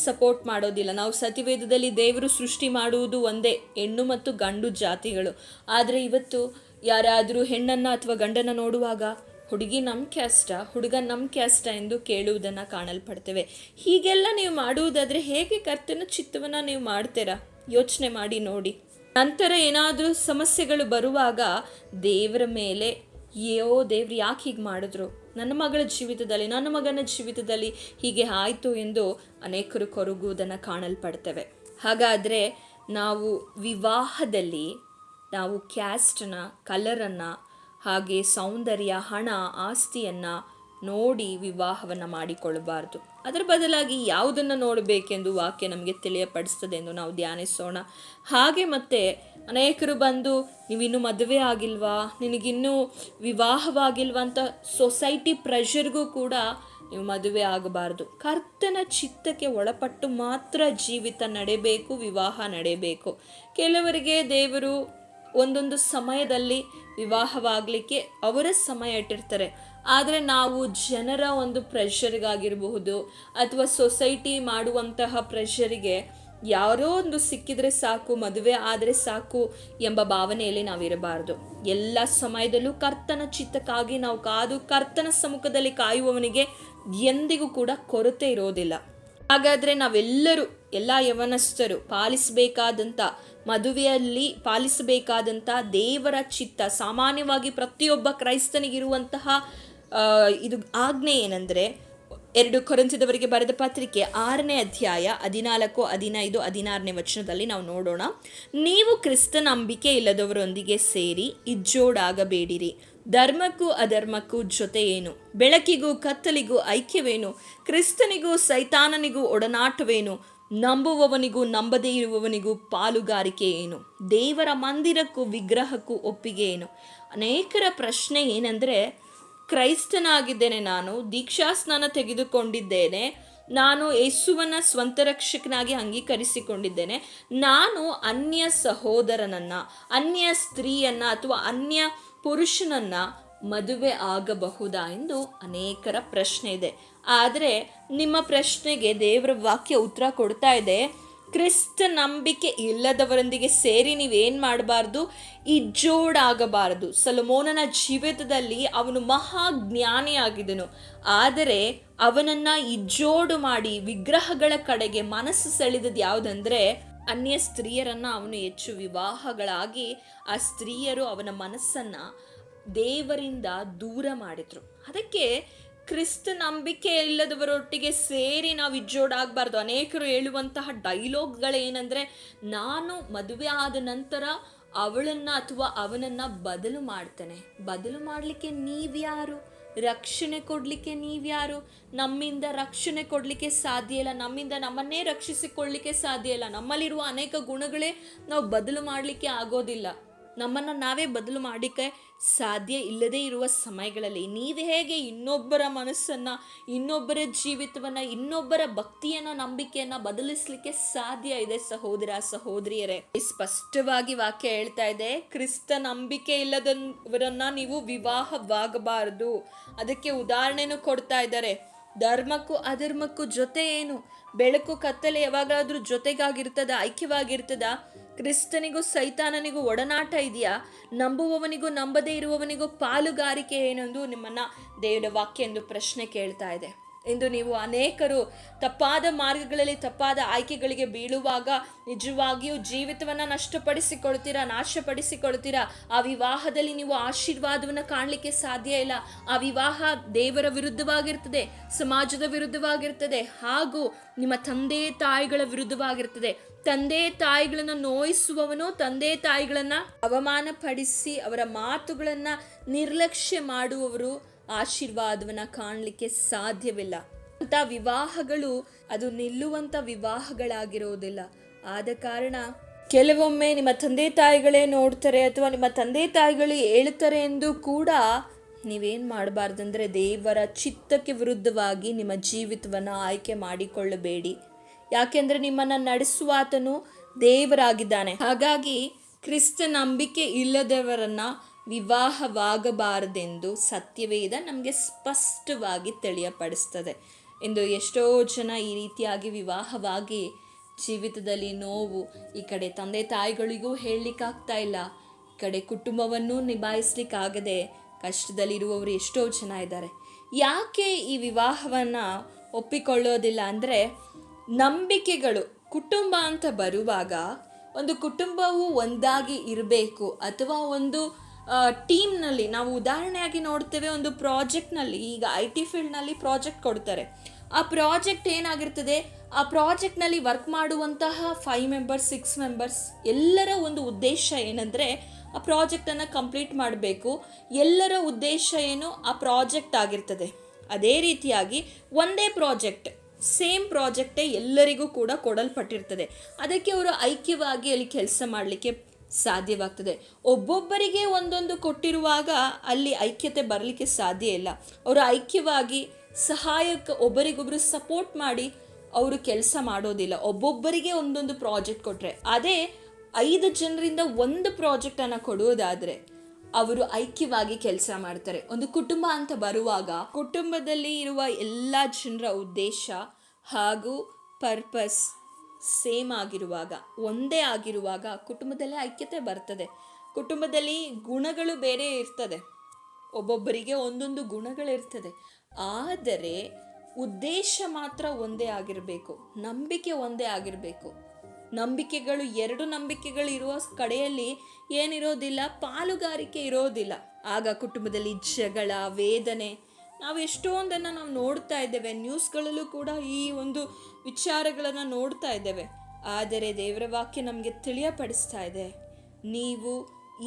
ಸಪೋರ್ಟ್ ಮಾಡೋದಿಲ್ಲ. ನಾವು ಸತಿವೇದದಲ್ಲಿ ದೇವರು ಸೃಷ್ಟಿ ಮಾಡುವುದು ಒಂದೇ, ಹೆಣ್ಣು ಮತ್ತು ಗಂಡು ಜಾತಿಗಳು. ಆದರೆ ಇವತ್ತು ಯಾರಾದರೂ ಹೆಣ್ಣನ್ನು ಅಥವಾ ಗಂಡನ್ನು ನೋಡುವಾಗ ಹುಡುಗಿ ನಮ್ಮ ಕ್ಯಾಸ್ಟ, ಹುಡುಗ ನಮ್ಮ ಕ್ಯಾಸ್ಟ ಎಂದು ಕೇಳುವುದನ್ನು ಕಾಣಲ್ಪಡ್ತೇವೆ. ಹೀಗೆಲ್ಲ ನೀವು ಮಾಡುವುದಾದರೆ ಹೇಗೆ ಕರ್ತನ ಚಿತ್ತವನ್ನು ನೀವು ಮಾಡ್ತೀರಾ? ಯೋಚನೆ ಮಾಡಿ ನೋಡಿ. ನಂತರ ಏನಾದರೂ ಸಮಸ್ಯೆಗಳು ಬರುವಾಗ ದೇವರ ಮೇಲೆ ಯೋ ದೇವ್ರು ಯಾಕೆ ಹೀಗೆ ಮಾಡಿದ್ರು? ನನ್ನ ಮಗಳ ಜೀವಿತದಲ್ಲಿ, ನನ್ನ ಮಗನ ಜೀವಿತದಲ್ಲಿ ಹೀಗೆ ಆಯಿತು ಎಂದು ಅನೇಕರು ಕೊರಗುವುದನ್ನು ಕಾಣಲ್ಪಡ್ತೇವೆ. ಹಾಗಾದರೆ ನಾವು ವಿವಾಹದಲ್ಲಿ ನಾವು ಕ್ಯಾಸ್ಟನ್ನ ಕಲರನ್ನು ಹಾಗೆ ಸೌಂದರ್ಯ, ಹಣ, ಆಸ್ತಿಯನ್ನು ನೋಡಿ ವಿವಾಹವನ್ನು ಮಾಡಿಕೊಳ್ಳಬಾರ್ದು. ಅದರ ಬದಲಾಗಿ ಯಾವುದನ್ನು ನೋಡಬೇಕೆಂದು ವಾಕ್ಯ ನಮಗೆ ತಿಳಿಯಪಡಿಸ್ತದೆ ಎಂದು ನಾವು ಧ್ಯಾನಿಸೋಣ. ಹಾಗೆ ಮತ್ತೆ ಅನೇಕರು ಬಂದು, ನೀವಿನ್ನೂ ಮದುವೆ ಆಗಿಲ್ವಾ? ನಿನಗಿನ್ನೂ ವಿವಾಹವಾಗಿಲ್ವಾ? ಅಂತ ಸೊಸೈಟಿ ಪ್ರೆಷರ್ಗೂ ಕೂಡ ನೀವು ಮದುವೆ ಆಗಬಾರ್ದು. ಕರ್ತನ ಚಿತ್ತಕ್ಕೆ ಒಳಪಟ್ಟು ಮಾತ್ರ ಜೀವಿತ ನಡೆಯಬೇಕು ವಿವಾಹ ನಡೆಯಬೇಕು ಕೆಲವರಿಗೆ ದೇವರು ಒಂದೊಂದು ಸಮಯದಲ್ಲಿ ವಿವಾಹವಾಗಲಿಕ್ಕೆ ಅವರ ಸಮಯ ಇಟ್ಟಿರ್ತಾರೆ. ಆದರೆ ನಾವು ಜನರ ಒಂದು ಪ್ರೆಷರ್ಗಾಗಿರಬಹುದು ಅಥವಾ ಸೊಸೈಟಿ ಮಾಡುವಂತಹ ಪ್ರೆಷರಿಗೆ ಯಾರೋ ಒಂದು ಸಿಕ್ಕಿದ್ರೆ ಸಾಕು, ಮದುವೆ ಆದರೆ ಸಾಕು ಎಂಬ ಭಾವನೆಯಲ್ಲಿ ನಾವಿರಬಾರ್ದು ಎಲ್ಲ ಸಮಯದಲ್ಲೂ ಕರ್ತನ ಚಿತ್ತಕ್ಕಾಗಿ ನಾವು ಕಾದು ಕರ್ತನ ಸಮ್ಮುಖದಲ್ಲಿ ಕಾಯುವವನಿಗೆ ಎಂದಿಗೂ ಕೂಡ ಕೊರತೆ ಇರೋದಿಲ್ಲ. ಹಾಗಾದರೆ ನಾವೆಲ್ಲರೂ ಎಲ್ಲ ಯವನಸ್ಥರು ಪಾಲಿಸಬೇಕಾದಂಥ ಮದುವೆಯಲ್ಲಿ ಪಾಲಿಸಬೇಕಾದಂಥ ದೇವರ ಚಿತ್ತ, ಸಾಮಾನ್ಯವಾಗಿ ಪ್ರತಿಯೊಬ್ಬ ಕ್ರೈಸ್ತನಿಗಿರುವಂತಹ ಇದು ಆಜ್ಞೆ ಏನಂದರೆ ಎರಡು ಕೊರಂತಿದವರಿಗೆ ಬರೆದ ಪತ್ರಿಕೆ ಆರನೇ ಅಧ್ಯಾಯ ಹದಿನಾಲ್ಕು, ಹದಿನೈದು, ಹದಿನಾರನೇ ವಚನದಲ್ಲಿ ನಾವು ನೋಡೋಣ. ನೀವು ಕ್ರಿಸ್ತ ನಂಬಿಕೆ ಇಲ್ಲದವರೊಂದಿಗೆ ಸೇರಿ, ಇಜ್ಜೋಡಾಗಬೇಡಿರಿ. ಧರ್ಮಕ್ಕೂ ಅಧರ್ಮಕ್ಕೂ ಜೊತೆ ಏನು? ಬೆಳಕಿಗೂ ಕತ್ತಲಿಗೂ ಐಕ್ಯವೇನು? ಕ್ರಿಸ್ತನಿಗೂ ಸೈತಾನನಿಗೂ ಒಡನಾಟವೇನು? ನಂಬುವವನಿಗೂ ನಂಬದೇ ಇರುವವನಿಗೂ ಪಾಲುಗಾರಿಕೆ ಏನು? ದೇವರ ಮಂದಿರಕ್ಕೂ ವಿಗ್ರಹಕ್ಕೂ ಒಪ್ಪಿಗೆ ಏನು? ಅನೇಕರ ಪ್ರಶ್ನೆ ಏನಂದರೆ, ಕ್ರೈಸ್ತನಾಗಿದ್ದೇನೆ ನಾನು, ದೀಕ್ಷಾಸ್ನಾನ ತೆಗೆದುಕೊಂಡಿದ್ದೇನೆ, ನಾನು ಯೇಸುವನ ಸ್ವಂತ ರಕ್ಷಕನಾಗಿ ಅಂಗೀಕರಿಸಿಕೊಂಡಿದ್ದೇನೆ, ನಾನು ಅನ್ಯ ಸಹೋದರನನ್ನ, ಅನ್ಯ ಸ್ತ್ರೀಯನ್ನ ಅಥವಾ ಅನ್ಯ ಪುರುಷನನ್ನ ಮದುವೆ ಆಗಬಹುದಾ ಎಂದು ಅನೇಕರ ಪ್ರಶ್ನೆ ಇದೆ. ಆದರೆ ನಿಮ್ಮ ಪ್ರಶ್ನೆಗೆ ದೇವರ ವಾಕ್ಯ ಉತ್ತರ ಕೊಡ್ತಾ ಇದೆ, ಕ್ರಿಸ್ತ ನಂಬಿಕೆ ಇಲ್ಲದವರೊಂದಿಗೆ ಸೇರಿ ನೀವೇನು ಮಾಡಬಾರ್ದು? ಇಜ್ಜೋಡಾಗಬಾರದು ಸಲಮೋನನ ಜೀವಿತದಲ್ಲಿ ಅವನು ಮಹಾಜ್ಞಾನಿಯಾಗಿದ್ದನು ಆದರೆ ಅವನನ್ನ ಇಜ್ಜೋಡು ಮಾಡಿ ವಿಗ್ರಹಗಳ ಕಡೆಗೆ ಮನಸ್ಸು ಸೆಳೆದದ್ದು ಯಾವುದಂದ್ರೆ ಅನ್ಯ ಸ್ತ್ರೀಯರನ್ನು ಅವನು ಹೆಚ್ಚು ವಿವಾಹಗಳಾಗಿ ಆ ಸ್ತ್ರೀಯರು ಅವನ ಮನಸ್ಸನ್ನು ದೇವರಿಂದ ದೂರ ಮಾಡಿದರು. ಅದಕ್ಕೆ ಕ್ರಿಸ್ತ ನಂಬಿಕೆ ಇಲ್ಲದವರೊಟ್ಟಿಗೆ ಸೇರಿ ನಾವು ಇಜ್ಜೋಡಾಗಬಾರ್ದು ಅನೇಕರು ಹೇಳುವಂತಹ ಡೈಲಾಗ್ಗಳೇನೆಂದರೆ, ನಾನು ಮದುವೆ ಆದ ನಂತರ ಅವಳನ್ನು ಅಥವಾ ಅವನನ್ನು ಬದಲು ಮಾಡ್ತೇನೆ. ಬದಲು ಮಾಡಲಿಕ್ಕೆ ನೀವ್ಯಾರು? ರಕ್ಷಣೆ ಕೊಡಲಿಕ್ಕೆ ನೀವ್ಯಾರು? ನಮ್ಮಿಂದ ರಕ್ಷಣೆ ಕೊಡಲಿಕ್ಕೆ ಸಾಧ್ಯ ಇಲ್ಲ. ನಮ್ಮಿಂದ ನಮ್ಮನ್ನೇ ರಕ್ಷಿಸಿಕೊಳ್ಳಲಿಕ್ಕೆ ಸಾಧ್ಯ ಇಲ್ಲ. ನಮ್ಮಲ್ಲಿರುವ ಅನೇಕ ಗುಣಗಳೇ ನಾವು ಬದಲು ಮಾಡಲಿಕ್ಕೆ ಆಗೋದಿಲ್ಲ. ನಮ್ಮನ್ನು ನಾವೇ ಬದಲು ಮಾಡಲಿಕ್ಕೆ ಸಾಧ್ಯ ಇಲ್ಲದೇ ಇರುವ ಸಮಯಗಳಲ್ಲಿ ನೀವು ಹೇಗೆ ಇನ್ನೊಬ್ಬರ ಮನಸ್ಸನ್ನು, ಇನ್ನೊಬ್ಬರ ಜೀವಿತವನ್ನು, ಇನ್ನೊಬ್ಬರ ಭಕ್ತಿಯನ್ನು, ನಂಬಿಕೆಯನ್ನು ಬದಲಿಸಲಿಕ್ಕೆ ಸಾಧ್ಯ ಇದೆ ಸಹೋದರ, ಸಹೋದರಿಯರೇ. ಸ್ಪಷ್ಟವಾಗಿ ವಾಕ್ಯ ಹೇಳ್ತಾ ಇದೆ, ಕ್ರಿಸ್ತ ನಂಬಿಕೆ ಇಲ್ಲದವರನ್ನ ನೀವು ವಿವಾಹವಾಗಬಾರದು. ಅದಕ್ಕೆ ಉದಾಹರಣೆನೂ ಕೊಡ್ತಾ ಇದ್ದಾರೆ. ಧರ್ಮಕ್ಕೂ ಅಧರ್ಮಕ್ಕೂ ಜೊತೆ ಏನು? ಬೆಳಕು ಕತ್ತಲೆ ಯಾವಾಗಲಾದರೂ ಜೊತೆಗಾಗಿರ್ತದ, ಐಕ್ಯವಾಗಿರ್ತದ? ಕ್ರಿಸ್ತನಿಗೂ ಸೈತಾನನಿಗೂ ಒಡನಾಟ ಇದೆಯಾ? ನಂಬುವವನಿಗೂ ನಂಬದೇ ಇರುವವನಿಗೂ ಪಾಲುಗಾರಿಕೆ ಏನೆಂದು ನಿಮ್ಮನ್ನ ದೇವರ ವಾಕ್ಯ ಎಂದು ಪ್ರಶ್ನೆ ಕೇಳ್ತಾ ಇದೆ. ಇಂದು ನೀವು ಅನೇಕರು ತಪ್ಪಾದ ಮಾರ್ಗಗಳಲ್ಲಿ ತಪ್ಪಾದ ಆಯ್ಕೆಗಳಿಗೆ ಬೀಳುವಾಗ ನಿಜವಾಗಿಯೂ ಜೀವಿತವನ್ನು ನಷ್ಟಪಡಿಸಿಕೊಳ್ತೀರಾ, ನಾಶಪಡಿಸಿಕೊಳ್ತೀರಾ? ಆ ವಿವಾಹದಲ್ಲಿ ನೀವು ಆಶೀರ್ವಾದವನ್ನ ಕಾಣಲಿಕ್ಕೆ ಸಾಧ್ಯ ಇಲ್ಲ. ಆ ವಿವಾಹ ದೇವರ ವಿರುದ್ಧವಾಗಿರ್ತದೆ, ಸಮಾಜದ ವಿರುದ್ಧವಾಗಿರ್ತದೆ, ಹಾಗೂ ನಿಮ್ಮ ತಂದೆ ತಾಯಿಗಳ ವಿರುದ್ಧವಾಗಿರ್ತದೆ. ತಂದೆ ತಾಯಿಗಳನ್ನ ನೋಯಿಸುವವನು ತಂದೆ ತಾಯಿಗಳನ್ನ ಅವಮಾನಪಡಿಸಿ ಅವರ ಮಾತುಗಳನ್ನ ನಿರ್ಲಕ್ಷ್ಯ ಮಾಡುವವರು ಆಶೀರ್ವಾದವನ್ನ ಕಾಣಲಿಕ್ಕೆ ಸಾಧ್ಯವಿಲ್ಲ. ಅಂತ ವಿವಾಹಗಳು ಅದು ನಿಲ್ಲುವಂತ ವಿವಾಹಗಳಾಗಿರೋದಿಲ್ಲ. ಆದ ಕಾರಣ ಕೆಲವೊಮ್ಮೆ ನಿಮ್ಮ ತಂದೆ ತಾಯಿಗಳೇ ನೋಡ್ತಾರೆ ಅಥವಾ ನಿಮ್ಮ ತಂದೆ ತಾಯಿಗಳು ಹೇಳ್ತಾರೆ ಎಂದು ಕೂಡ ನೀವೇನು ಮಾಡಬಾರ್ದಂದ್ರೆ ದೇವರ ಚಿತ್ತಕ್ಕೆ ವಿರುದ್ಧವಾಗಿ ನಿಮ್ಮ ಜೀವಿತವನ್ನು ಆಯ್ಕೆ ಮಾಡಿಕೊಳ್ಳಬೇಡಿ. ಯಾಕೆಂದ್ರೆ ನಿಮ್ಮನ್ನ ನಡೆಸುವಾತನು ದೇವರಾಗಿದ್ದಾನೆ. ಹಾಗಾಗಿ ಕ್ರಿಸ್ತ ನಂಬಿಕೆ ಇಲ್ಲದವರನ್ನ ವಿವಾಹವಾಗಬಾರದೆಂದು ಸತ್ಯವೇದ ನಮಗೆ ಸ್ಪಷ್ಟವಾಗಿ ತಿಳಿಯಪಡಿಸ್ತದೆ. ಎಂದು ಎಷ್ಟೋ ಜನ ಈ ರೀತಿಯಾಗಿ ವಿವಾಹವಾಗಿ ಜೀವಿತದಲ್ಲಿ ನೋವು, ಈ ಕಡೆ ತಂದೆ ತಾಯಿಗಳಿಗೂ ಹೇಳಲಿಕ್ಕಾಗ್ತಾ ಇಲ್ಲ. ಈ ಕಡೆ ಕುಟುಂಬವನ್ನು ನಿಭಾಯಿಸ್ಲಿಕ್ಕಾಗದೆ ಕಷ್ಟದಲ್ಲಿರುವವರು ಎಷ್ಟೋ ಜನ ಇದ್ದಾರೆ. ಯಾಕೆ ಈ ವಿವಾಹವನ್ನು ಒಪ್ಪಿಕೊಳ್ಳೋದಿಲ್ಲ ಅಂದರೆ, ನಂಬಿಕೆಗಳು, ಕುಟುಂಬ ಅಂತ ಬರುವಾಗ ಒಂದು ಕುಟುಂಬವು ಒಂದಾಗಿ ಇರಬೇಕು ಅಥವಾ ಒಂದು ಟೀಮ್ನಲ್ಲಿ ನಾವು ಉದಾಹರಣೆಯಾಗಿ ನೋಡ್ತೇವೆ ಒಂದು ಪ್ರಾಜೆಕ್ಟ್ನಲ್ಲಿ ಈಗ ಐ ಟಿ ಫೀಲ್ಡ್ನಲ್ಲಿ ಪ್ರಾಜೆಕ್ಟ್ ಕೊಡ್ತಾರೆ. ಆ ಪ್ರಾಜೆಕ್ಟ್ ಏನಾಗಿರ್ತದೆ? ಆ ಪ್ರಾಜೆಕ್ಟ್ನಲ್ಲಿ ವರ್ಕ್ ಮಾಡುವಂತಹ ಫೈವ್ ಮೆಂಬರ್ಸ್ ಸಿಕ್ಸ್ ಮೆಂಬರ್ಸ್ ಎಲ್ಲರ ಒಂದು ಉದ್ದೇಶ ಏನಂದರೆ ಆ ಪ್ರಾಜೆಕ್ಟನ್ನು ಕಂಪ್ಲೀಟ್ ಮಾಡಬೇಕು. ಎಲ್ಲರ ಉದ್ದೇಶ ಏನು? ಆ ಪ್ರಾಜೆಕ್ಟ್ ಆಗಿರ್ತದೆ. ಅದೇ ರೀತಿಯಾಗಿ ಒಂದೇ ಪ್ರಾಜೆಕ್ಟ್ ಸೇಮ್ ಪ್ರಾಜೆಕ್ಟೇ ಎಲ್ಲರಿಗೂ ಕೂಡ ಕೊಡಲ್ಪಟ್ಟಿರ್ತದೆ. ಅದಕ್ಕೆ ಅವರು ಐಕ್ಯವಾಗಿ ಅಲ್ಲಿ ಕೆಲಸ ಮಾಡಲಿಕ್ಕೆ ಸಾಧ್ಯವಾಗ್ತದೆ. ಒಬ್ಬೊಬ್ಬರಿಗೆ ಒಂದೊಂದು ಕೊಟ್ಟಿರುವಾಗ ಅಲ್ಲಿ ಐಕ್ಯತೆ ಬರಲಿಕ್ಕೆ ಸಾಧ್ಯ ಇಲ್ಲ. ಅವರು ಐಕ್ಯವಾಗಿ ಸಹಾಯಕ್ಕೆ ಒಬ್ಬರಿಗೊಬ್ಬರು ಸಪೋರ್ಟ್ ಮಾಡಿ ಅವರು ಕೆಲಸ ಮಾಡೋದಿಲ್ಲ. ಒಬ್ಬೊಬ್ಬರಿಗೆ ಒಂದೊಂದು ಪ್ರಾಜೆಕ್ಟ್ ಕೊಟ್ಟರೆ ಅದೇ ಐದು ಜನರಿಂದ ಒಂದು ಪ್ರಾಜೆಕ್ಟನ್ನು ಕೊಡುವುದಾದರೆ ಅವರು ಐಕ್ಯವಾಗಿ ಕೆಲಸ ಮಾಡ್ತಾರೆ. ಒಂದು ಕುಟುಂಬ ಅಂತ ಬರುವಾಗ ಕುಟುಂಬದಲ್ಲಿ ಇರುವ ಎಲ್ಲ ಜನರ ಉದ್ದೇಶ ಹಾಗೂ ಪರ್ಪಸ್ ಸೇಮ್ ಆಗಿರುವಾಗ, ಒಂದೇ ಆಗಿರುವಾಗ ಕುಟುಂಬದಲ್ಲಿ ಐಕ್ಯತೆ ಬರ್ತದೆ. ಕುಟುಂಬದಲ್ಲಿ ಗುಣಗಳು ಬೇರೆ ಇರ್ತದೆ. ಒಬ್ಬೊಬ್ಬರಿಗೆ ಒಂದೊಂದು ಗುಣಗಳಿರ್ತದೆ ಆದರೆ ಉದ್ದೇಶ ಮಾತ್ರ ಒಂದೇ ಆಗಿರಬೇಕು, ನಂಬಿಕೆ ಒಂದೇ ಆಗಿರಬೇಕು. ನಂಬಿಕೆಗಳು, ಎರಡು ನಂಬಿಕೆಗಳು ಇರುವ ಕಡೆಯಲ್ಲಿ ಏನಿರೋದಿಲ್ಲ, ಪಾಲುಗಾರಿಕೆ ಇರೋದಿಲ್ಲ. ಆಗ ಕುಟುಂಬದಲ್ಲಿ ಜಗಳ, ವೇದನೆ ನಾವು ಎಷ್ಟೊಂದನ್ನು ನಾವು ನೋಡ್ತಾ ಇದ್ದೇವೆ, ನ್ಯೂಸ್ಗಳಲ್ಲೂ ಕೂಡ ಈ ಒಂದು ವಿಚಾರಗಳನ್ನು ನೋಡ್ತಾ ಇದ್ದೇವೆ. ಆದರೆ ದೇವರ ವಾಕ್ಯ ನಮಗೆ ತಿಳಿಯಪಡಿಸ್ತಾ ಇದೆ, ನೀವು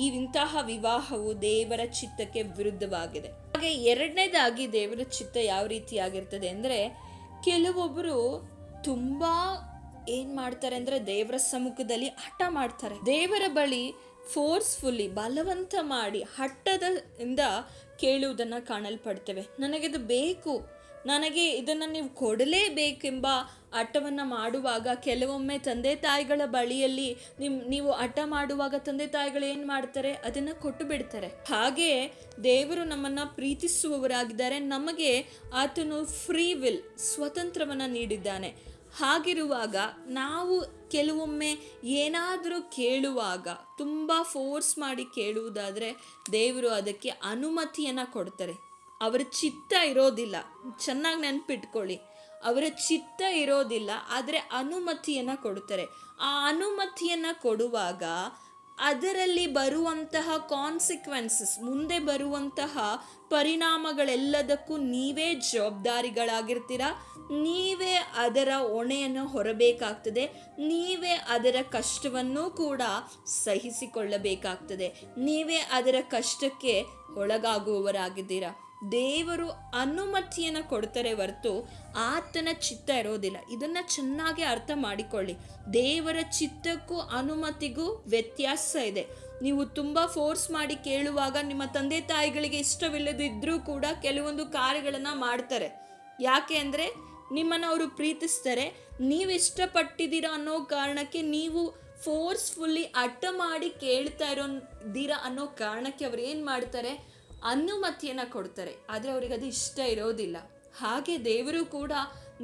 ಈ ಇಂತಹ ವಿವಾಹವು ದೇವರ ಚಿತ್ತಕ್ಕೆ ವಿರುದ್ಧವಾಗಿದೆ. ಹಾಗೆ ಎರಡನೇದಾಗಿ ದೇವರ ಚಿತ್ತ ಯಾವ ರೀತಿಯಾಗಿರ್ತದೆ ಅಂದರೆ ಕೆಲವೊಬ್ಬರು ತುಂಬ ಏನ್ ಮಾಡ್ತಾರೆ ಅಂದ್ರೆ, ದೇವರ ಸಮ್ಮುಖದಲ್ಲಿ ಹಠ ಮಾಡ್ತಾರೆ. ದೇವರ ಬಳಿ ಫೋರ್ಸ್ಫುಲ್ಲಿ ಬಲವಂತ ಮಾಡಿ ಹಠದ ಇಂದ ಕೇಳುವುದನ್ನು ಕಾಣಲ್ಪಡ್ತೇವೆ. ನನಗಿದು ಬೇಕು. ನನಗೆ ಇದನ್ನು ನೀವು ಕೊಡಲೇಬೇಕೆಂಬ ಹಠವನ್ನು ಮಾಡುವಾಗ ಕೆಲವೊಮ್ಮೆ ತಂದೆ ತಾಯಿಗಳ ಬಳಿಯಲ್ಲಿ ನಿಮ್, ನೀವು ಹಠ ಮಾಡುವಾಗ ತಂದೆ ತಾಯಿಗಳು ಏನು ಮಾಡ್ತಾರೆ? ಅದನ್ನು ಕೊಟ್ಟು ಬಿಡ್ತಾರೆ. ಹಾಗೆಯೇ ದೇವರು ನಮ್ಮನ್ನು ಪ್ರೀತಿಸುವವರಾಗಿದ್ದಾರೆ. ನಮಗೆ ಆತನು ಫ್ರೀ ವಿಲ್, ಸ್ವತಂತ್ರವನ್ನು ನೀಡಿದ್ದಾನೆ. ಹಾಗಿರುವಾಗ ನಾವು ಕೆಲವೊಮ್ಮೆ ಏನಾದರೂ ಕೇಳುವಾಗ ತುಂಬ ಫೋರ್ಸ್ ಮಾಡಿ ಕೇಳುವುದಾದರೆ ದೇವರು ಅದಕ್ಕೆ ಅನುಮತಿಯನ್ನು ಕೊಡ್ತಾರೆ. ಅವರ ಚಿತ್ತ ಇರೋದಿಲ್ಲ. ಚೆನ್ನಾಗಿ ನೆನ್ಪಿಟ್ಕೊಳ್ಳಿ. ಅವರ ಚಿತ್ತ ಇರೋದಿಲ್ಲ, ಆದರೆ ಅನುಮತಿಯನ್ನು ಕೊಡ್ತಾರೆ. ಆ ಅನುಮತಿಯನ್ನು ಕೊಡುವಾಗ ಅದರಲ್ಲಿ ಬರುವಂತಹ ಕಾನ್ಸಿಕ್ವೆನ್ಸಸ್ ಮುಂದೆ ಬರುವಂತಹ ಪರಿಣಾಮಗಳೆಲ್ಲದಕ್ಕೂ ನೀವೇ ಜವಾಬ್ದಾರಿಗಳಾಗಿರ್ತೀರ? ನೀವೇ ಅದರ ಹೊಣೆಯನ್ನು ಹೊರಬೇಕಾಗ್ತದೆ. ನೀವೇ ಅದರ ಕಷ್ಟವನ್ನು ಕೂಡ ಸಹಿಸಿಕೊಳ್ಳಬೇಕಾಗ್ತದೆ. ನೀವೇ ಅದರ ಕಷ್ಟಕ್ಕೆ ಒಳಗಾಗುವವರಾಗಿದ್ದೀರಾ? ದೇವರು ಅನುಮತಿಯನ್ನು ಕೊಡ್ತಾರೆ ಹೊರತು ಆತನ ಚಿತ್ತ ಇರೋದಿಲ್ಲ. ಇದನ್ನ ಚೆನ್ನಾಗಿ ಅರ್ಥ ಮಾಡಿಕೊಳ್ಳಿ. ದೇವರ ಚಿತ್ತಕ್ಕೂ ಅನುಮತಿಗೂ ವ್ಯತ್ಯಾಸ ಇದೆ. ನೀವು ತುಂಬ ಫೋರ್ಸ್ ಮಾಡಿ ಕೇಳುವಾಗ ನಿಮ್ಮ ತಂದೆ ತಾಯಿಗಳಿಗೆ ಇಷ್ಟವಿಲ್ಲದಿದ್ದರೂ ಕೂಡ ಕೆಲವೊಂದು ಕಾರ್ಯಗಳನ್ನು ಮಾಡ್ತಾರೆ. ಯಾಕೆ ಅಂದರೆ ನಿಮ್ಮನ್ನು ಅವರು ಪ್ರೀತಿಸ್ತಾರೆ. ನೀವು ಇಷ್ಟಪಟ್ಟಿದ್ದೀರಾ ಅನ್ನೋ ಕಾರಣಕ್ಕೆ ನೀವು ಫೋರ್ಸ್ಫುಲ್ಲಿ ಅಟ್ಟ ಮಾಡಿ ಕೇಳ್ತಾ ಇರೋದಿರ ಅನ್ನೋ ಕಾರಣಕ್ಕೆ ಅವ್ರು ಏನು ಮಾಡ್ತಾರೆ? ಅನುಮತಿಯನ್ನು ಕೊಡ್ತಾರೆ, ಆದರೆ ಅವರಿಗೆ ಅದು ಇಷ್ಟ ಇರೋದಿಲ್ಲ. ಹಾಗೆ ದೇವರು ಕೂಡ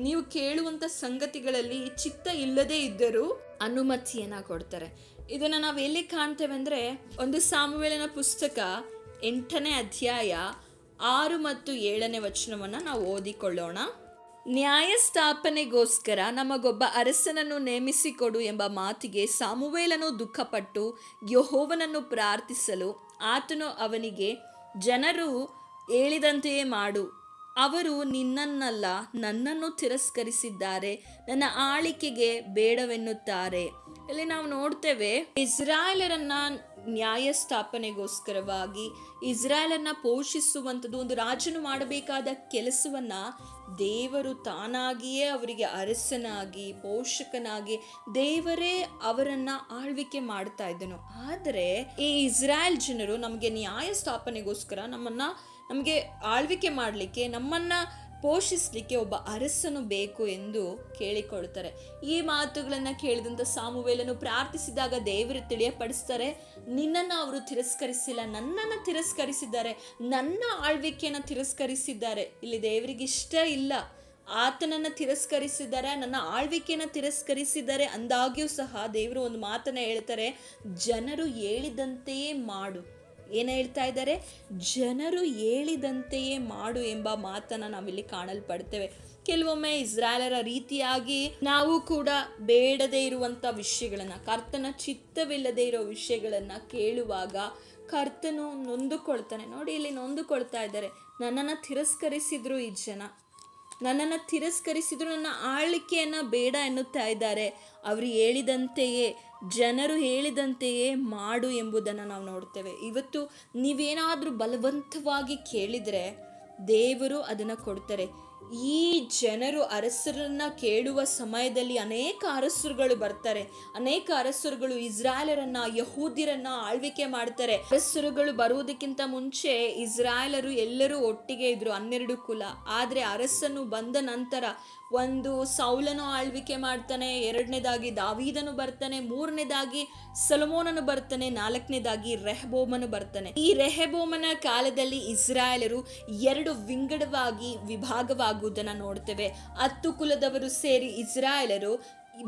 ನೀವು ಕೇಳುವಂಥ ಸಂಗತಿಗಳಲ್ಲಿ ಚಿತ್ತ ಇಲ್ಲದೇ ಇದ್ದರೂ ಅನುಮತಿಯನ್ನು ಕೊಡ್ತಾರೆ. ಇದನ್ನು ನಾವು ಎಲ್ಲಿ ಕಾಣ್ತೇವೆ ಅಂದರೆ, ಒಂದು ಸಾಮುವೇಲನ ಪುಸ್ತಕ ಎಂಟನೇ ಅಧ್ಯಾಯ ಆರು ಮತ್ತು ಏಳನೇ ವಚನವನ್ನು ನಾವು ಓದಿಕೊಳ್ಳೋಣ. ನ್ಯಾಯಸ್ಥಾಪನೆಗೋಸ್ಕರ ನಮಗೊಬ್ಬ ಅರಸನನ್ನು ನೇಮಿಸಿಕೊಡು ಎಂಬ ಮಾತಿಗೆ ಸಾಮುವೇಲನು ದುಃಖಪಟ್ಟು ಯಹೋವನನ್ನು ಪ್ರಾರ್ಥಿಸಲು ಆತನು ಅವನಿಗೆ ಜನರು ಹೇಳಿದಂತೆಯೇ ಮಾಡು. ಅವರು ನಿನ್ನನ್ನಲ್ಲ ನನ್ನನ್ನು ತಿರಸ್ಕರಿಸಿದ್ದಾರೆ ನನ್ನ ಆಳಿಕೆಗೆ ಬೇಡವೆನ್ನುತ್ತಾರೆ. ಇಲ್ಲಿ ನಾವು ನೋಡ್ತೇವೆ ಇಸ್ರಾಯೇಲರನ್ನ ನ್ಯಾಯ ಸ್ಥಾಪನೆಗೋಸ್ಕರವಾಗಿ ಇಸ್ರಾಯೇಲನ್ನ ಪೋಷಿಸುವಂಥದ್ದು ಒಂದು ರಾಜನು ಮಾಡಬೇಕಾದ ಕೆಲಸವನ್ನ ದೇವರು ತಾನಾಗಿಯೇ ಅವರಿಗೆ ಅರಸನಾಗಿ, ಪೋಷಕನಾಗಿ ದೇವರೇ ಅವರನ್ನು ಆಳ್ವಿಕೆ ಮಾಡ್ತಾ ಇದ್ದನು. ಆದರೆ ಈ ಇಸ್ರಾಯೇಲ್ ಜನರು ನಮಗೆ ನ್ಯಾಯ ಸ್ಥಾಪನೆಗೋಸ್ಕರ ನಮ್ಮನ್ನ ನಮಗೆ ಆಳ್ವಿಕೆ ಮಾಡಲಿಕ್ಕೆ ನಮ್ಮನ್ನ ಪೋಷಿಸಲಿಕ್ಕೆ ಒಬ್ಬ ಅರಸನು ಬೇಕು ಎಂದು ಕೇಳಿಕೊಳ್ತಾರೆ. ಈ ಮಾತುಗಳನ್ನು ಕೇಳಿದಂಥ ಸಾಮುವೇಲನ್ನು ಪ್ರಾರ್ಥಿಸಿದಾಗ ದೇವರು ತಿಳಿಯಪಡಿಸ್ತಾರೆ, ನಿನ್ನನ್ನು ಅವರು ತಿರಸ್ಕರಿಸಿಲ್ಲ, ನನ್ನನ್ನು ತಿರಸ್ಕರಿಸಿದ್ದಾರೆ, ನನ್ನ ಆಳ್ವಿಕೆಯನ್ನು ತಿರಸ್ಕರಿಸಿದ್ದಾರೆ. ಇಲ್ಲಿ ದೇವರಿಗೆ ಇಷ್ಟ ಇಲ್ಲ. ಆತನನ್ನು ತಿರಸ್ಕರಿಸಿದ್ದಾರೆ, ನನ್ನ ಆಳ್ವಿಕೆಯನ್ನು ತಿರಸ್ಕರಿಸಿದ್ದಾರೆ ಅಂದಾಗ್ಯೂ ಸಹ ದೇವರು ಒಂದು ಮಾತನ್ನು ಹೇಳ್ತಾರೆ, ಜನರು ಹೇಳಿದಂತೆಯೇ ಮಾಡು. ಏನು ಹೇಳ್ತಾ ಇದ್ದಾರೆ? ಜನರು ಹೇಳಿದಂತೆಯೇ ಮಾಡು ಎಂಬ ಮಾತನ್ನ ನಾವಿಲ್ಲಿ ಕಾಣಲ್ಪಡ್ತೇವೆ. ಕೆಲವೊಮ್ಮೆ ಇಸ್ರಾಯೇಲರ ರೀತಿಯಾಗಿ ನಾವು ಕೂಡ ಬೇಡದೇ ಇರುವಂಥ ವಿಷಯಗಳನ್ನು, ಕರ್ತನ ಚಿತ್ತವಿಲ್ಲದೆ ಇರೋ ವಿಷಯಗಳನ್ನು ಕೇಳುವಾಗ ಕರ್ತನು ನೊಂದುಕೊಳ್ತಾನೆ. ನೋಡಿ, ಇಲ್ಲಿ ನೊಂದುಕೊಳ್ತಾ ಇದ್ದಾರೆ. ನನ್ನನ್ನು ತಿರಸ್ಕರಿಸಿದ್ರು ಈ ಜನ. ನನ್ನನ್ನು ತಿರಸ್ಕರಿಸಿದ್ರು, ನನ್ನ ಆಳ್ವಿಕೆಯನ್ನು ಬೇಡ ಎನ್ನುತ್ತಾ ಇದ್ದಾರೆ. ಅವರು ಹೇಳಿದಂತೆಯೇ ಜನರು ಹೇಳಿದಂತೆಯೇ ಮಾಡು ಎಂಬುದನ್ನು ನಾವು ನೋಡ್ತೇವೆ ಇವತ್ತು ನೀವೇನಾದರೂ ಬಲವಂತವಾಗಿ ಕೇಳಿದರೆ ದೇವರು ಅದನ್ನು ಕೊಡ್ತಾರೆ. ಈ ಜನರು ಅರಸರನ್ನ ಕೇಳುವ ಸಮಯದಲ್ಲಿ ಅನೇಕ ಅರಸರುಗಳು ಬರ್ತಾರೆ. ಅನೇಕ ಅರಸರುಗಳು ಇಸ್ರಾಯೇಲರನ್ನ ಯಹೂದಿರನ್ನ ಆಳ್ವಿಕೆ ಮಾಡ್ತಾರೆ. ಅರಸರುಗಳು ಬರುವುದಕ್ಕಿಂತ ಮುಂಚೆ ಇಸ್ರಾಯೇಲರು ಎಲ್ಲರೂ ಒಟ್ಟಿಗೆ ಇದ್ರು, ಹನ್ನೆರಡು ಕುಲ. ಆದ್ರೆ ಅರಸನು ಬಂದ ನಂತರ ಒಂದು ಸೌಲನು ಆಳ್ವಿಕೆ ಮಾಡ್ತಾನೆ, ಎರಡನೇದಾಗಿ ದಾವೀದನು ಬರ್ತಾನೆ, ಮೂರನೇದಾಗಿ ಸಲಮೋನನು ಬರ್ತಾನೆ, ನಾಲ್ಕನೇದಾಗಿ ರೆಹಬೋಮನು ಬರ್ತಾನೆ. ಈ ರೆಹಬೋಮನ ಕಾಲದಲ್ಲಿ ಇಸ್ರಾಯೇಲರು ಎರಡು ವಿಂಗಡವಾಗಿ ವಿಭಾಗವಾಗುವುದನ್ನು ನೋಡ್ತೇವೆ ಹತ್ತು ಕುಲದವರು ಸೇರಿ ಇಸ್ರಾಯೇಲರು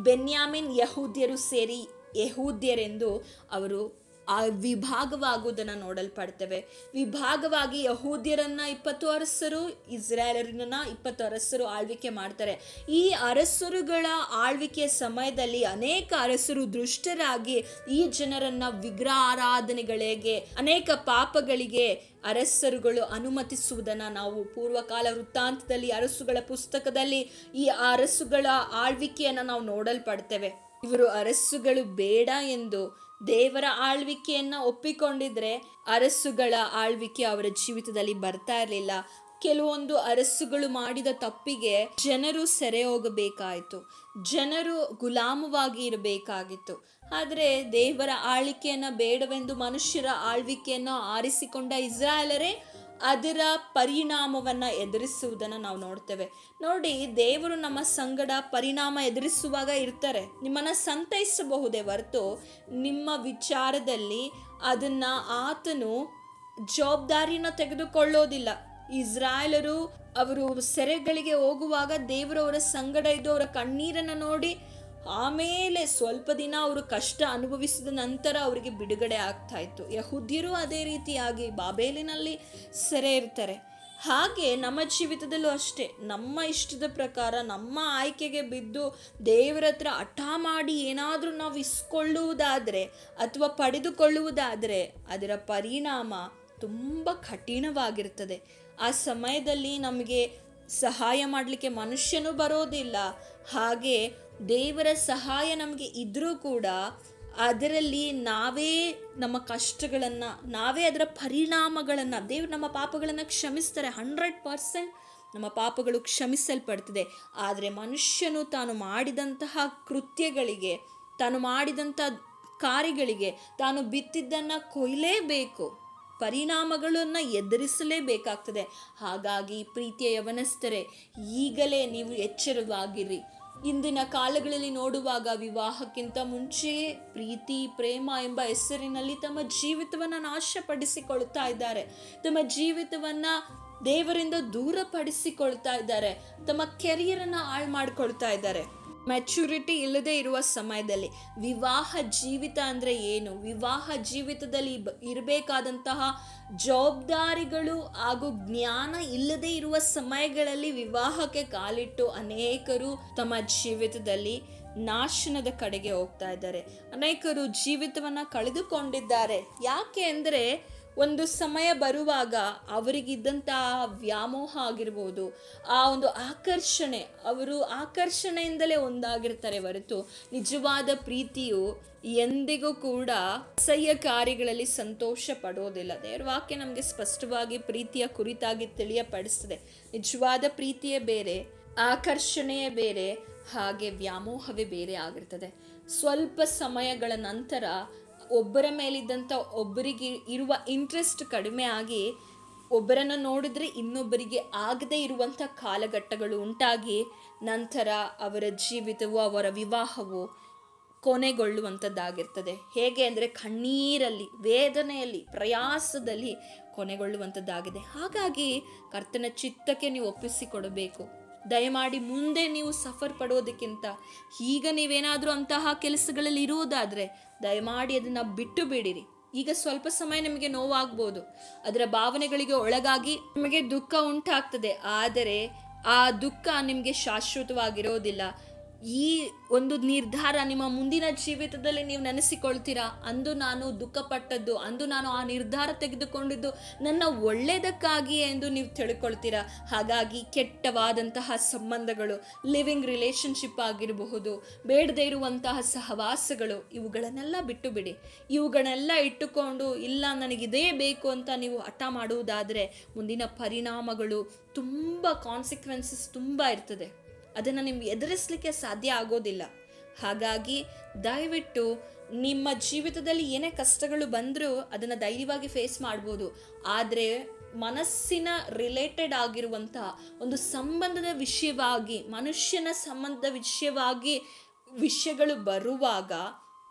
ಬೆನ್ಯಾಮಿನ್ ಯಹೂದ್ಯರು ಸೇರಿ ಯಹೂದ್ಯರೆಂದು ಅವರು ಆ ವಿಭಾಗವಾಗುವುದನ್ನು ನೋಡಲ್ಪಡ್ತೇವೆ. ವಿಭಾಗವಾಗಿ ಯಹೂದ್ಯರನ್ನ ಇಪ್ಪತ್ತು ಅರಸರು ಇಸ್ರಾಯೇಲರನ್ನ ಇಪ್ಪತ್ತು ಅರಸರು ಆಳ್ವಿಕೆ ಮಾಡ್ತಾರೆ. ಈ ಅರಸರುಗಳ ಆಳ್ವಿಕೆಯ ಸಮಯದಲ್ಲಿ ಅನೇಕ ಅರಸರು ದುಷ್ಟರಾಗಿ ಈ ಜನರನ್ನ ವಿಗ್ರಹ ಆರಾಧನೆಗಳಿಗೆ, ಅನೇಕ ಪಾಪಗಳಿಗೆ ಅರಸರುಗಳು ಅನುಮತಿಸುವುದನ್ನು ನಾವು ಪೂರ್ವಕಾಲ ವೃತ್ತಾಂತದಲ್ಲಿ, ಅರಸುಗಳ ಪುಸ್ತಕದಲ್ಲಿ ಈ ಅರಸುಗಳ ಆಳ್ವಿಕೆಯನ್ನು ನಾವು ನೋಡಲ್ಪಡ್ತೇವೆ. ಇವರು ಅರಸುಗಳು ಬೇಡ ಎಂದು ದೇವರ ಆಳ್ವಿಕೆಯನ್ನ ಒಪ್ಪಿಕೊಂಡಿದ್ರೆ ಅರಸುಗಳ ಆಳ್ವಿಕೆ ಅವರ ಜೀವಿತದಲ್ಲಿ ಬರ್ತಾ ಇರಲಿಲ್ಲ. ಕೆಲವೊಂದು ಅರಸುಗಳು ಮಾಡಿದ ತಪ್ಪಿಗೆ ಜನರು ಸೆರೆ ಹೋಗಬೇಕಾಯಿತು. ಜನರು ಗುಲಾಮವಾಗಿ ಇರಬೇಕಾಗಿತ್ತು. ಆದರೆ ದೇವರ ಆಳ್ವಿಕೆಯನ್ನು ಬೇಡವೆಂದು ಮನುಷ್ಯರ ಆಳ್ವಿಕೆಯನ್ನು ಆರಿಸಿಕೊಂಡ ಇಸ್ರಾಯೇಲರೇ ಅದರ ಪರಿಣಾಮವನ್ನ ಎದುರಿಸುವುದನ್ನು ನಾವು ನೋಡ್ತೇವೆ. ನೋಡಿ, ದೇವರು ನಮ್ಮ ಸಂಗಡ ಪರಿಣಾಮ ಎದುರಿಸುವಾಗ ಇರ್ತಾರೆ. ನಿಮ್ಮನ್ನ ಸಂತೈಸಬಹುದೇ ಹೊರತು ನಿಮ್ಮ ವಿಚಾರದಲ್ಲಿ ಅದನ್ನ ಆತನು ಜವಾಬ್ದಾರಿನ ತೆಗೆದುಕೊಳ್ಳೋದಿಲ್ಲ. ಇಸ್ರಾಯೇಲರು ಅವರು ಸೆರೆಗಳಿಗೆ ಹೋಗುವಾಗ ದೇವರು ಅವರ ಸಂಗಡ ಇದ್ದು ಅವರ ಕಣ್ಣೀರನ್ನು ನೋಡಿ ಆಮೇಲೆ ಸ್ವಲ್ಪ ದಿನ ಅವರು ಕಷ್ಟ ಅನುಭವಿಸಿದ ನಂತರ ಅವರಿಗೆ ಬಿಡುಗಡೆ ಆಗ್ತಾ ಇತ್ತು. ಯಹುದ್ಯರು ಅದೇ ರೀತಿಯಾಗಿ ಬಾಬೇಲಿನಲ್ಲಿ ಸೆರೆ ಇರ್ತಾರೆ. ಹಾಗೆ ನಮ್ಮ ಜೀವಿತದಲ್ಲೂ ಅಷ್ಟೇ, ನಮ್ಮ ಇಷ್ಟದ ಪ್ರಕಾರ ನಮ್ಮ ಆಯ್ಕೆಗೆ ಬಿದ್ದು ದೇವರ ಹತ್ರ ಹಠ ಮಾಡಿ ಏನಾದರೂ ನಾವು ಇಸ್ಕೊಳ್ಳುವುದಾದರೆ ಅಥವಾ ಪಡೆದುಕೊಳ್ಳುವುದಾದರೆ ಅದರ ಪರಿಣಾಮ ತುಂಬ ಕಠಿಣವಾಗಿರ್ತದೆ. ಆ ಸಮಯದಲ್ಲಿ ನಮಗೆ ಸಹಾಯ ಮಾಡಲಿಕ್ಕೆ ಮನುಷ್ಯನೂ ಬರೋದಿಲ್ಲ. ಹಾಗೆ ದೇವರ ಸಹಾಯ ನಮಗೆ ಇದ್ದರೂ ಕೂಡ ಅದರಲ್ಲಿ ನಾವೇ ನಮ್ಮ ಕಷ್ಟಗಳನ್ನು, ನಾವೇ ಅದರ ಪರಿಣಾಮಗಳನ್ನು, ದೇವ್ರು ನಮ್ಮ ಪಾಪಗಳನ್ನು ಕ್ಷಮಿಸ್ತಾರೆ. ಹಂಡ್ರೆಡ್ ಪರ್ಸೆಂಟ್ ನಮ್ಮ ಪಾಪಗಳು ಕ್ಷಮಿಸಲ್ಪಡ್ತದೆ. ಆದರೆ ಮನುಷ್ಯನು ತಾನು ಮಾಡಿದಂತಹ ಕೃತ್ಯಗಳಿಗೆ, ತಾನು ಮಾಡಿದಂಥ ಕಾರ್ಯಗಳಿಗೆ ತಾನು ಬಿತ್ತಿದ್ದನ್ನು ಕೊಯ್ಲೇಬೇಕು. ಪರಿಣಾಮಗಳನ್ನು ಎದುರಿಸಲೇಬೇಕಾಗ್ತದೆ. ಹಾಗಾಗಿ ಪ್ರೀತಿಯ ಯವನಸ್ಥರೇ, ಈಗಲೇ ನೀವು ಎಚ್ಚರವಾಗಿರಿ. ಇಂದಿನ ಕಾಲಗಳಲ್ಲಿ ನೋಡುವಾಗ ವಿವಾಹಕ್ಕಿಂತ ಮುಂಚೆಯೇ ಪ್ರೀತಿ, ಪ್ರೇಮ ಎಂಬ ಹೆಸರಿನಲ್ಲಿ ತಮ್ಮ ಜೀವಿತವನ್ನು ನಾಶಪಡಿಸಿಕೊಳ್ತಾ ಇದ್ದಾರೆ. ತಮ್ಮ ಜೀವಿತವನ್ನು ದೇವರಿಂದ ದೂರಪಡಿಸಿಕೊಳ್ತಾ ಇದ್ದಾರೆ. ತಮ್ಮ ಕೆರಿಯರನ್ನು ಹಾಳು ಮಾಡ್ಕೊಳ್ತಾ ಇದ್ದಾರೆ. ಮೆಚುರಿಟಿ ಇಲ್ಲದೆ ಇರುವ ಸಮಯದಲ್ಲಿ ವಿವಾಹ ಜೀವಿತ ಅಂದರೆ ಏನು? ವಿವಾಹ ಜೀವಿತದಲ್ಲಿ ಇರಬೇಕಾದಂತಹ ಜವಾಬ್ದಾರಿಗಳು ಹಾಗೂ ಜ್ಞಾನ ಇಲ್ಲದೆ ಇರುವ ಸಮಯಗಳಲ್ಲಿ ವಿವಾಹಕ್ಕೆ ಕಾಲಿಟ್ಟು ಅನೇಕರು ತಮ್ಮ ಜೀವಿತದಲ್ಲಿ ನಾಶನದ ಕಡೆಗೆ ಹೋಗ್ತಾ ಇದ್ದಾರೆ. ಅನೇಕರು ಜೀವಿತವನ್ನು ಕಳೆದುಕೊಂಡಿದ್ದಾರೆ. ಯಾಕೆ ಅಂದರೆ ಒಂದು ಸಮಯ ಬರುವಾಗ ಅವರಿಗಿದ್ದಂಥ ವ್ಯಾಮೋಹ ಆಗಿರ್ಬೋದು, ಆ ಒಂದು ಆಕರ್ಷಣೆ, ಅವರು ಆಕರ್ಷಣೆಯಿಂದಲೇ ಒಂದಾಗಿರ್ತಾರೆ ಹೊರತು ನಿಜವಾದ ಪ್ರೀತಿಯು ಎಂದಿಗೂ ಕೂಡ ಅಸಹ್ಯ ಕಾರ್ಯಗಳಲ್ಲಿ ಸಂತೋಷ ಪಡೋದಿಲ್ಲ. ದೇವ್ರ ವಾಕ್ಯ ನಮಗೆ ಸ್ಪಷ್ಟವಾಗಿ ಪ್ರೀತಿಯ ಕುರಿತಾಗಿ ತಿಳಿಯಪಡಿಸ್ತದೆ. ನಿಜವಾದ ಪ್ರೀತಿಯೇ ಬೇರೆ, ಆಕರ್ಷಣೆಯೇ ಬೇರೆ, ಹಾಗೆ ವ್ಯಾಮೋಹವೇ ಬೇರೆ ಆಗಿರ್ತದೆ. ಸ್ವಲ್ಪ ಸಮಯಗಳ ನಂತರ ಒಬ್ಬರ ಮೇಲಿದ್ದಂಥ ಒಬ್ಬರಿಗೆ ಇರುವ ಇಂಟ್ರೆಸ್ಟ್ ಕಡಿಮೆ ಆಗಿ ಒಬ್ಬರನ್ನು ನೋಡಿದ್ರೆ ಇನ್ನೊಬ್ಬರಿಗೆ ಆಗದೇ ಇರುವಂಥ ಕಾಲಘಟ್ಟಗಳು ಉಂಟಾಗಿ ನಂತರ ಅವರ ಜೀವಿತವು, ಅವರ ವಿವಾಹವು ಕೊನೆಗೊಳ್ಳುವಂಥದ್ದಾಗಿರ್ತದೆ ಹೇಗೆ ಅಂದರೆ ಕಣ್ಣೀರಲ್ಲಿ, ವೇದನೆಯಲ್ಲಿ, ಪ್ರಯಾಸದಲ್ಲಿ ಕೊನೆಗೊಳ್ಳುವಂಥದ್ದಾಗಿದೆ ಹಾಗಾಗಿ ಕರ್ತನ ಚಿತ್ತಕ್ಕೆ ನೀವು ಒಪ್ಪಿಸಿಕೊಡಬೇಕು. ದಯಮಾಡಿ ಮುಂದೆ ನೀವು ಸಫರ್ ಪಡೋದಕ್ಕಿಂತ ಈಗ ನೀವೇನಾದರೂ ಅಂತಹ ಕೆಲಸಗಳಲ್ಲಿ ಇರುವುದಾದರೆ ದಯಮಾಡಿ ಅದನ್ನು ಬಿಟ್ಟು ಬಿಡಿರಿ. ಈಗ ಸ್ವಲ್ಪ ಸಮಯ ನಿಮಗೆ ನೋವಾಗ್ಬೋದು. ಅದರ ಭಾವನೆಗಳಿಗೆ ಒಳಗಾಗಿ ನಿಮಗೆ ದುಃಖ ಉಂಟಾಗ್ತದೆ. ಆದರೆ ಆ ದುಃಖ ನಿಮಗೆ ಶಾಶ್ವತವಾಗಿರೋದಿಲ್ಲ. ಈ ಒಂದು ನಿರ್ಧಾರ ನಿಮ್ಮ ಮುಂದಿನ ಜೀವಿತದಲ್ಲಿ ನೀವು ನೆನೆಸಿಕೊಳ್ತೀರಾ? ಅಂದು ನಾನು ದುಃಖಪಟ್ಟದ್ದು, ಅಂದು ನಾನು ಆ ನಿರ್ಧಾರ ತೆಗೆದುಕೊಂಡಿದ್ದು ನನ್ನ ಒಳ್ಳೆಯದಕ್ಕಾಗಿ ಎಂದು ನೀವು ತಿಳ್ಕೊಳ್ತೀರಾ? ಹಾಗಾಗಿ ಕೆಟ್ಟವಾದಂತಹ ಸಂಬಂಧಗಳು ಲಿವಿಂಗ್ ರಿಲೇಷನ್ಶಿಪ್ ಆಗಿರಬಹುದು, ಬೇಡದೇ ಇರುವಂತಹ ಸಹವಾಸಗಳು, ಇವುಗಳನ್ನೆಲ್ಲ ಬಿಟ್ಟು ಬಿಡಿ ಇವುಗಳನ್ನೆಲ್ಲ ಇಟ್ಟುಕೊಂಡು, ಇಲ್ಲ, ನನಗಿದೇ ಬೇಕು ಅಂತ ನೀವು ಹಠ ಮಾಡುವುದಾದರೆ ಮುಂದಿನ ಪರಿಣಾಮಗಳು ತುಂಬ ಕಾನ್ಸಿಕ್ವೆನ್ಸಸ್ ತುಂಬ ಇರ್ತದೆ. ಅದನ್ನು ನಿಮ್ಗೆ ಎದುರಿಸಲಿಕ್ಕೆ ಸಾಧ್ಯ ಆಗೋದಿಲ್ಲ. ಹಾಗಾಗಿ ದಯವಿಟ್ಟು ನಿಮ್ಮ ಜೀವಿತದಲ್ಲಿ ಏನೇ ಕಷ್ಟಗಳು ಬಂದರೂ ಅದನ್ನು ಧೈರ್ಯವಾಗಿ ಫೇಸ್ ಮಾಡ್ಬೋದು. ಆದರೆ ಮನಸ್ಸಿನ ರಿಲೇಟೆಡ್ ಆಗಿರುವಂತಹ ಒಂದು ಸಂಬಂಧದ ವಿಷಯವಾಗಿ, ಮನುಷ್ಯನ ಸಂಬಂಧದ ವಿಷಯವಾಗಿ ವಿಷಯಗಳು ಬರುವಾಗ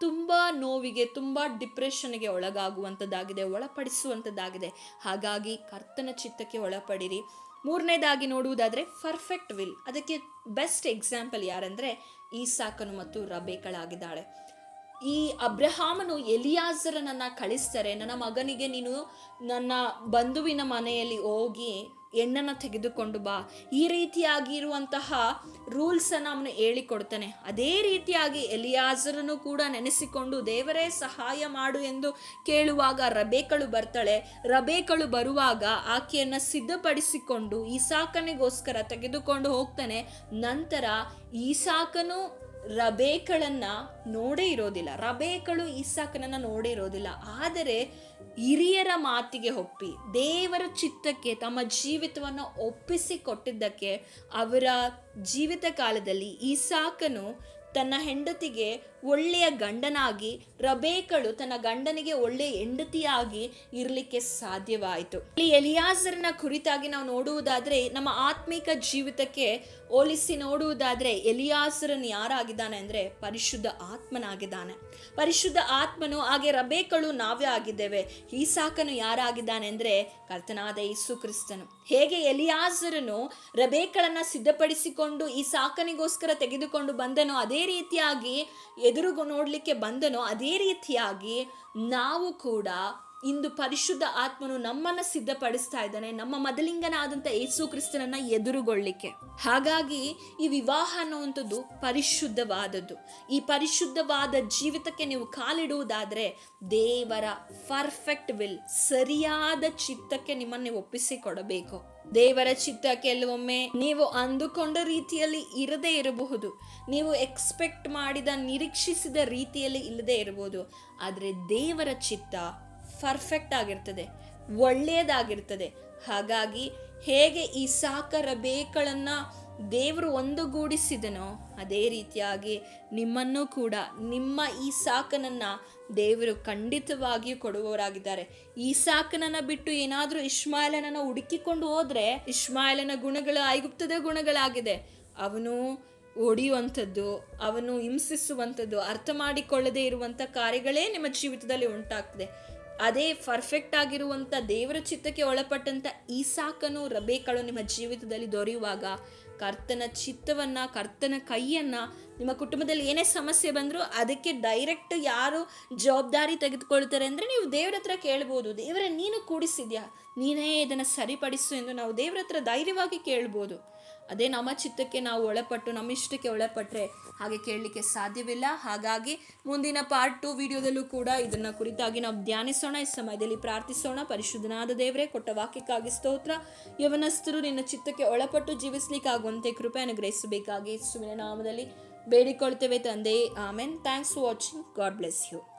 ತುಂಬ ನೋವಿಗೆ, ತುಂಬ ಡಿಪ್ರೆಷನ್ಗೆ ಒಳಗಾಗುವಂಥದ್ದಾಗಿದೆ ಒಳಪಡಿಸುವಂಥದ್ದಾಗಿದೆ ಹಾಗಾಗಿ ಕರ್ತನ ಚಿತ್ತಕ್ಕೆ ಒಳಪಡಿರಿ. ಮೂರನೇದಾಗಿ ನೋಡುವುದಾದರೆ ಪರ್ಫೆಕ್ಟ್ ವಿಲ್ ಅದಕ್ಕೆ ಬೆಸ್ಟ್ ಎಕ್ಸಾಂಪಲ್ ಯಾರಂದರೆ ಈಸಾಕನು ಮತ್ತು ರಬೇಕಳಾಗಿದ್ದಾಳೆ. ಈ ಅಬ್ರಹಾಮನು ಎಲಿಯಾಜರನನ್ನ ಕಳಿಸ್ತಾರೆ. ನನ್ನ ಮಗನಿಗೆ ನೀನು ನನ್ನ ಬಂಧುವಿನ ಮನೆಯಲ್ಲಿ ಹೋಗಿ ಹೆಣ್ಣನ್ನು ತೆಗೆದುಕೊಂಡು ಬಾ. ಈ ರೀತಿಯಾಗಿ ಇರುವಂತಹ ರೂಲ್ಸನ್ನು ಅವನು ಹೇಳಿಕೊಡ್ತಾನೆ. ಅದೇ ರೀತಿಯಾಗಿ ಎಲಿಯಾಜರನ್ನು ಕೂಡ ನೆನೆಸಿಕೊಂಡು ದೇವರೇ ಸಹಾಯ ಮಾಡು ಎಂದು ಕೇಳುವಾಗ ರಬೇಕಳು ಬರ್ತಾಳೆ. ರಬೇಕಳು ಬರುವಾಗ ಆಕೆಯನ್ನು ಸಿದ್ಧಪಡಿಸಿಕೊಂಡು ಈಸಾಕನಿಗೋಸ್ಕರ ತೆಗೆದುಕೊಂಡು ಹೋಗ್ತಾನೆ. ನಂತರ ಈಸಾಕನು ರಬೇಕಳನ್ನ ನೋಡೇ ಇರೋದಿಲ್ಲ. ರಬೇಕಳು ಇಸಾಕನನ್ನ ನೋಡೇ ಇರೋದಿಲ್ಲ. ಆದರೆ ಹಿರಿಯರ ಮಾತಿಗೆ ಒಪ್ಪಿ, ದೇವರ ಚಿತ್ತಕ್ಕೆ ತಮ್ಮ ಜೀವಿತವನ್ನು ಒಪ್ಪಿಸಿ ಕೊಟ್ಟಿದ್ದಕ್ಕೆ ಅವರ ಜೀವಿತ ಕಾಲದಲ್ಲಿ ಈಸಾಕನು ತನ್ನ ಹೆಂಡತಿಗೆ ಒಳ್ಳೆಯ ಗಂಡನಾಗಿ, ರಬೇಕಳು ತನ್ನ ಗಂಡನಿಗೆ ಒಳ್ಳೆಯ ಹೆಂಡತಿಯಾಗಿ ಇರಲಿಕ್ಕೆ ಸಾಧ್ಯವಾಯಿತು. ಇಲ್ಲಿ ಎಲಿಯಾಸರನ್ನ ಕುರಿತಾಗಿ ನಾವು ನೋಡುವುದಾದರೆ, ನಮ್ಮ ಆತ್ಮಿಕ ಜೀವಿತಕ್ಕೆ ಹೋಲಿಸಿ ನೋಡುವುದಾದರೆ, ಎಲಿಯಾಸರನ್ ಯಾರಾಗಿದ್ದಾನೆ ಅಂದ್ರೆ ಪರಿಶುದ್ಧ ಆತ್ಮನಾಗಿದ್ದಾನೆ. ಪರಿಶುದ್ಧ ಆತ್ಮನು ಹಾಗೆ ರಬೇಕಳು ನಾವೇ ಆಗಿದ್ದೇವೆ. ಈಸಾಕನು ಯಾರಾಗಿದ್ದಾನೆ ಅಂದರೆ ಕರ್ತನಾದ ಯೇಸು ಕ್ರಿಸ್ತನು. ಹೇಗೆ ಎಲಿಯಾಸರನು ರಬೇಕಳನ್ನ ಸಿದ್ಧಪಡಿಸಿಕೊಂಡು ಈ ಸಾಕನಿಗೋಸ್ಕರ ತೆಗೆದುಕೊಂಡು ಬಂದನೋ ಅದೇ ರೀತಿಯಾಗಿ ಎದುರು ನೋಡಲಿಕ್ಕೆ ಬಂದನೋ ಅದೇ ರೀತಿಯಾಗಿ ನಾವು ಕೂಡ ಇಂದು ಪರಿಶುದ್ಧ ಆತ್ಮನು ನಮ್ಮನ್ನ ಸಿದ್ಧಪಡಿಸ್ತಾ ಇದ್ದಾನೆ, ನಮ್ಮ ಮೊದಲಿಂಗನಾದಂಥ ಯೇಸು ಕ್ರಿಸ್ತನನ್ನ ಎದುರುಗೊಳ್ಳಿಕ್ಕೆ. ಹಾಗಾಗಿ ಈ ವಿವಾಹ ಅನ್ನುವಂಥದ್ದು ಪರಿಶುದ್ಧವಾದದ್ದು. ಈ ಪರಿಶುದ್ಧವಾದ ಜೀವಿತಕ್ಕೆ ನೀವು ಕಾಲಿಡುವುದಾದ್ರೆ ದೇವರ ಪರ್ಫೆಕ್ಟ್ ವಿಲ್ ಸರಿಯಾದ ಚಿತ್ತಕ್ಕೆ ನಿಮ್ಮನ್ನು ಒಪ್ಪಿಸಿ ಒಪ್ಪಿಸಿಕೊಡಬೇಕು. ದೇವರ ಚಿತ್ತ ಕೆಲವೊಮ್ಮೆ ನೀವು ಅಂದುಕೊಂಡ ರೀತಿಯಲ್ಲಿ ಇರದೇ ಇರಬಹುದು. ನೀವು ಎಕ್ಸ್ಪೆಕ್ಟ್ ಮಾಡಿದ, ನಿರೀಕ್ಷಿಸಿದ ರೀತಿಯಲ್ಲಿ ಇಲ್ಲದೆ ಇರಬಹುದು. ಆದರೆ ದೇವರ ಚಿತ್ತ ಪರ್ಫೆಕ್ಟ್ ಆಗಿರ್ತದೆ ಒಳ್ಳೆಯದಾಗಿರ್ತದೆ ಹಾಗಾಗಿ ಹೇಗೆ ಈ ಸಾಕರ ಬೇಕಳನ್ನ ದೇವರು ಒಂದುಗೂಡಿಸಿದನೋ ಅದೇ ರೀತಿಯಾಗಿ ನಿಮ್ಮನ್ನು ಕೂಡ, ನಿಮ್ಮ ಈ ಸಾಕನನ್ನು ದೇವರು ಖಂಡಿತವಾಗಿಯೂ ಕೊಡುವವರಾಗಿದ್ದಾರೆ. ಈ ಸಾಕನನ್ನು ಬಿಟ್ಟು ಏನಾದರೂ ಇಶ್ಮಾಯಲನನ್ನ ಹುಡುಕಿಕೊಂಡು ಹೋದರೆ ಇಶ್ಮಾಯಲನ ಗುಣಗಳು, ಐಗುಪ್ತದ ಗುಣಗಳಾಗಿದೆ. ಅವನು ಒಡಿಯುವಂಥದ್ದು ಅವನು ಹಿಂಸಿಸುವಂಥದ್ದು, ಅರ್ಥ ಮಾಡಿಕೊಳ್ಳದೇ ಇರುವಂಥ ಕಾರ್ಯಗಳೇ ನಿಮ್ಮ ಜೀವಿತದಲ್ಲಿ ಉಂಟಾಗ್ತದೆ. ಅದೇ ಪರ್ಫೆಕ್ಟ್ ಆಗಿರುವಂಥ ದೇವರ ಚಿತ್ತಕ್ಕೆ ಒಳಪಟ್ಟಂಥ ಈ ಸಾಕನು ರಬೇಕಳು ನಿಮ್ಮ ಜೀವಿತದಲ್ಲಿ ದೊರೆಯುವಾಗ ಕರ್ತನ ಚಿತ್ತವನ್ನು, ಕರ್ತನ ಕೈಯನ್ನು ನಿಮ್ಮ ಕುಟುಂಬದಲ್ಲಿ ಏನೇ ಸಮಸ್ಯೆ ಬಂದರೂ ಅದಕ್ಕೆ ಡೈರೆಕ್ಟ್ ಯಾರು ಜವಾಬ್ದಾರಿ ತೆಗೆದುಕೊಳ್ತಾರೆ ಅಂದರೆ ನೀವು ದೇವ್ರ ಹತ್ರ ಕೇಳ್ಬೋದು. ದೇವರ, ನೀನು ಕೂಡಿಸಿದ್ಯಾ? ನೀನೇ ಇದನ್ನು ಸರಿಪಡಿಸು ಎಂದು ನಾವು ದೇವ್ರ ಹತ್ರ ಧೈರ್ಯವಾಗಿ ಕೇಳ್ಬೋದು. ಅದೇ ನಮ್ಮ ಚಿತ್ತಕ್ಕೆ ನಾವು ಒಳಪಟ್ಟು, ನಮ್ಮ ಇಷ್ಟಕ್ಕೆ ಒಳಪಟ್ಟರೆ ಹಾಗೆ ಕೇಳಲಿಕ್ಕೆ ಸಾಧ್ಯವಿಲ್ಲ. ಹಾಗಾಗಿ ಮುಂದಿನ ಪಾರ್ಟ್ ಟು ವಿಡಿಯೋದಲ್ಲೂ ಕೂಡ ಇದನ್ನು ಕುರಿತಾಗಿ ನಾವು ಧ್ಯಾನಿಸೋಣ. ಈ ಸಮಯದಲ್ಲಿ ಪ್ರಾರ್ಥಿಸೋಣ. ಪರಿಶುದ್ಧನಾದ ದೇವರೇ, ಕೊಟ್ಟ ವಾಕ್ಯಕ್ಕಾಗಿ ಸ್ತೋತ್ರ. ಯವನಸ್ಥರು, ನಿನ್ನ ಚಿತ್ತಕ್ಕೆ ಒಳಪಟ್ಟು ಜೀವಿಸಲಿಕ್ಕಾಗುವಂತೆ ಕೃಪೆ ಅನುಗ್ರಹಿಸಬೇಕಾಗಿ ಸುವಿನ ನಾಮದಲ್ಲಿ ಬೇಡಿಕೊಳ್ತೇವೆ ತಂದೆ. Amen. Thanks for watching God bless you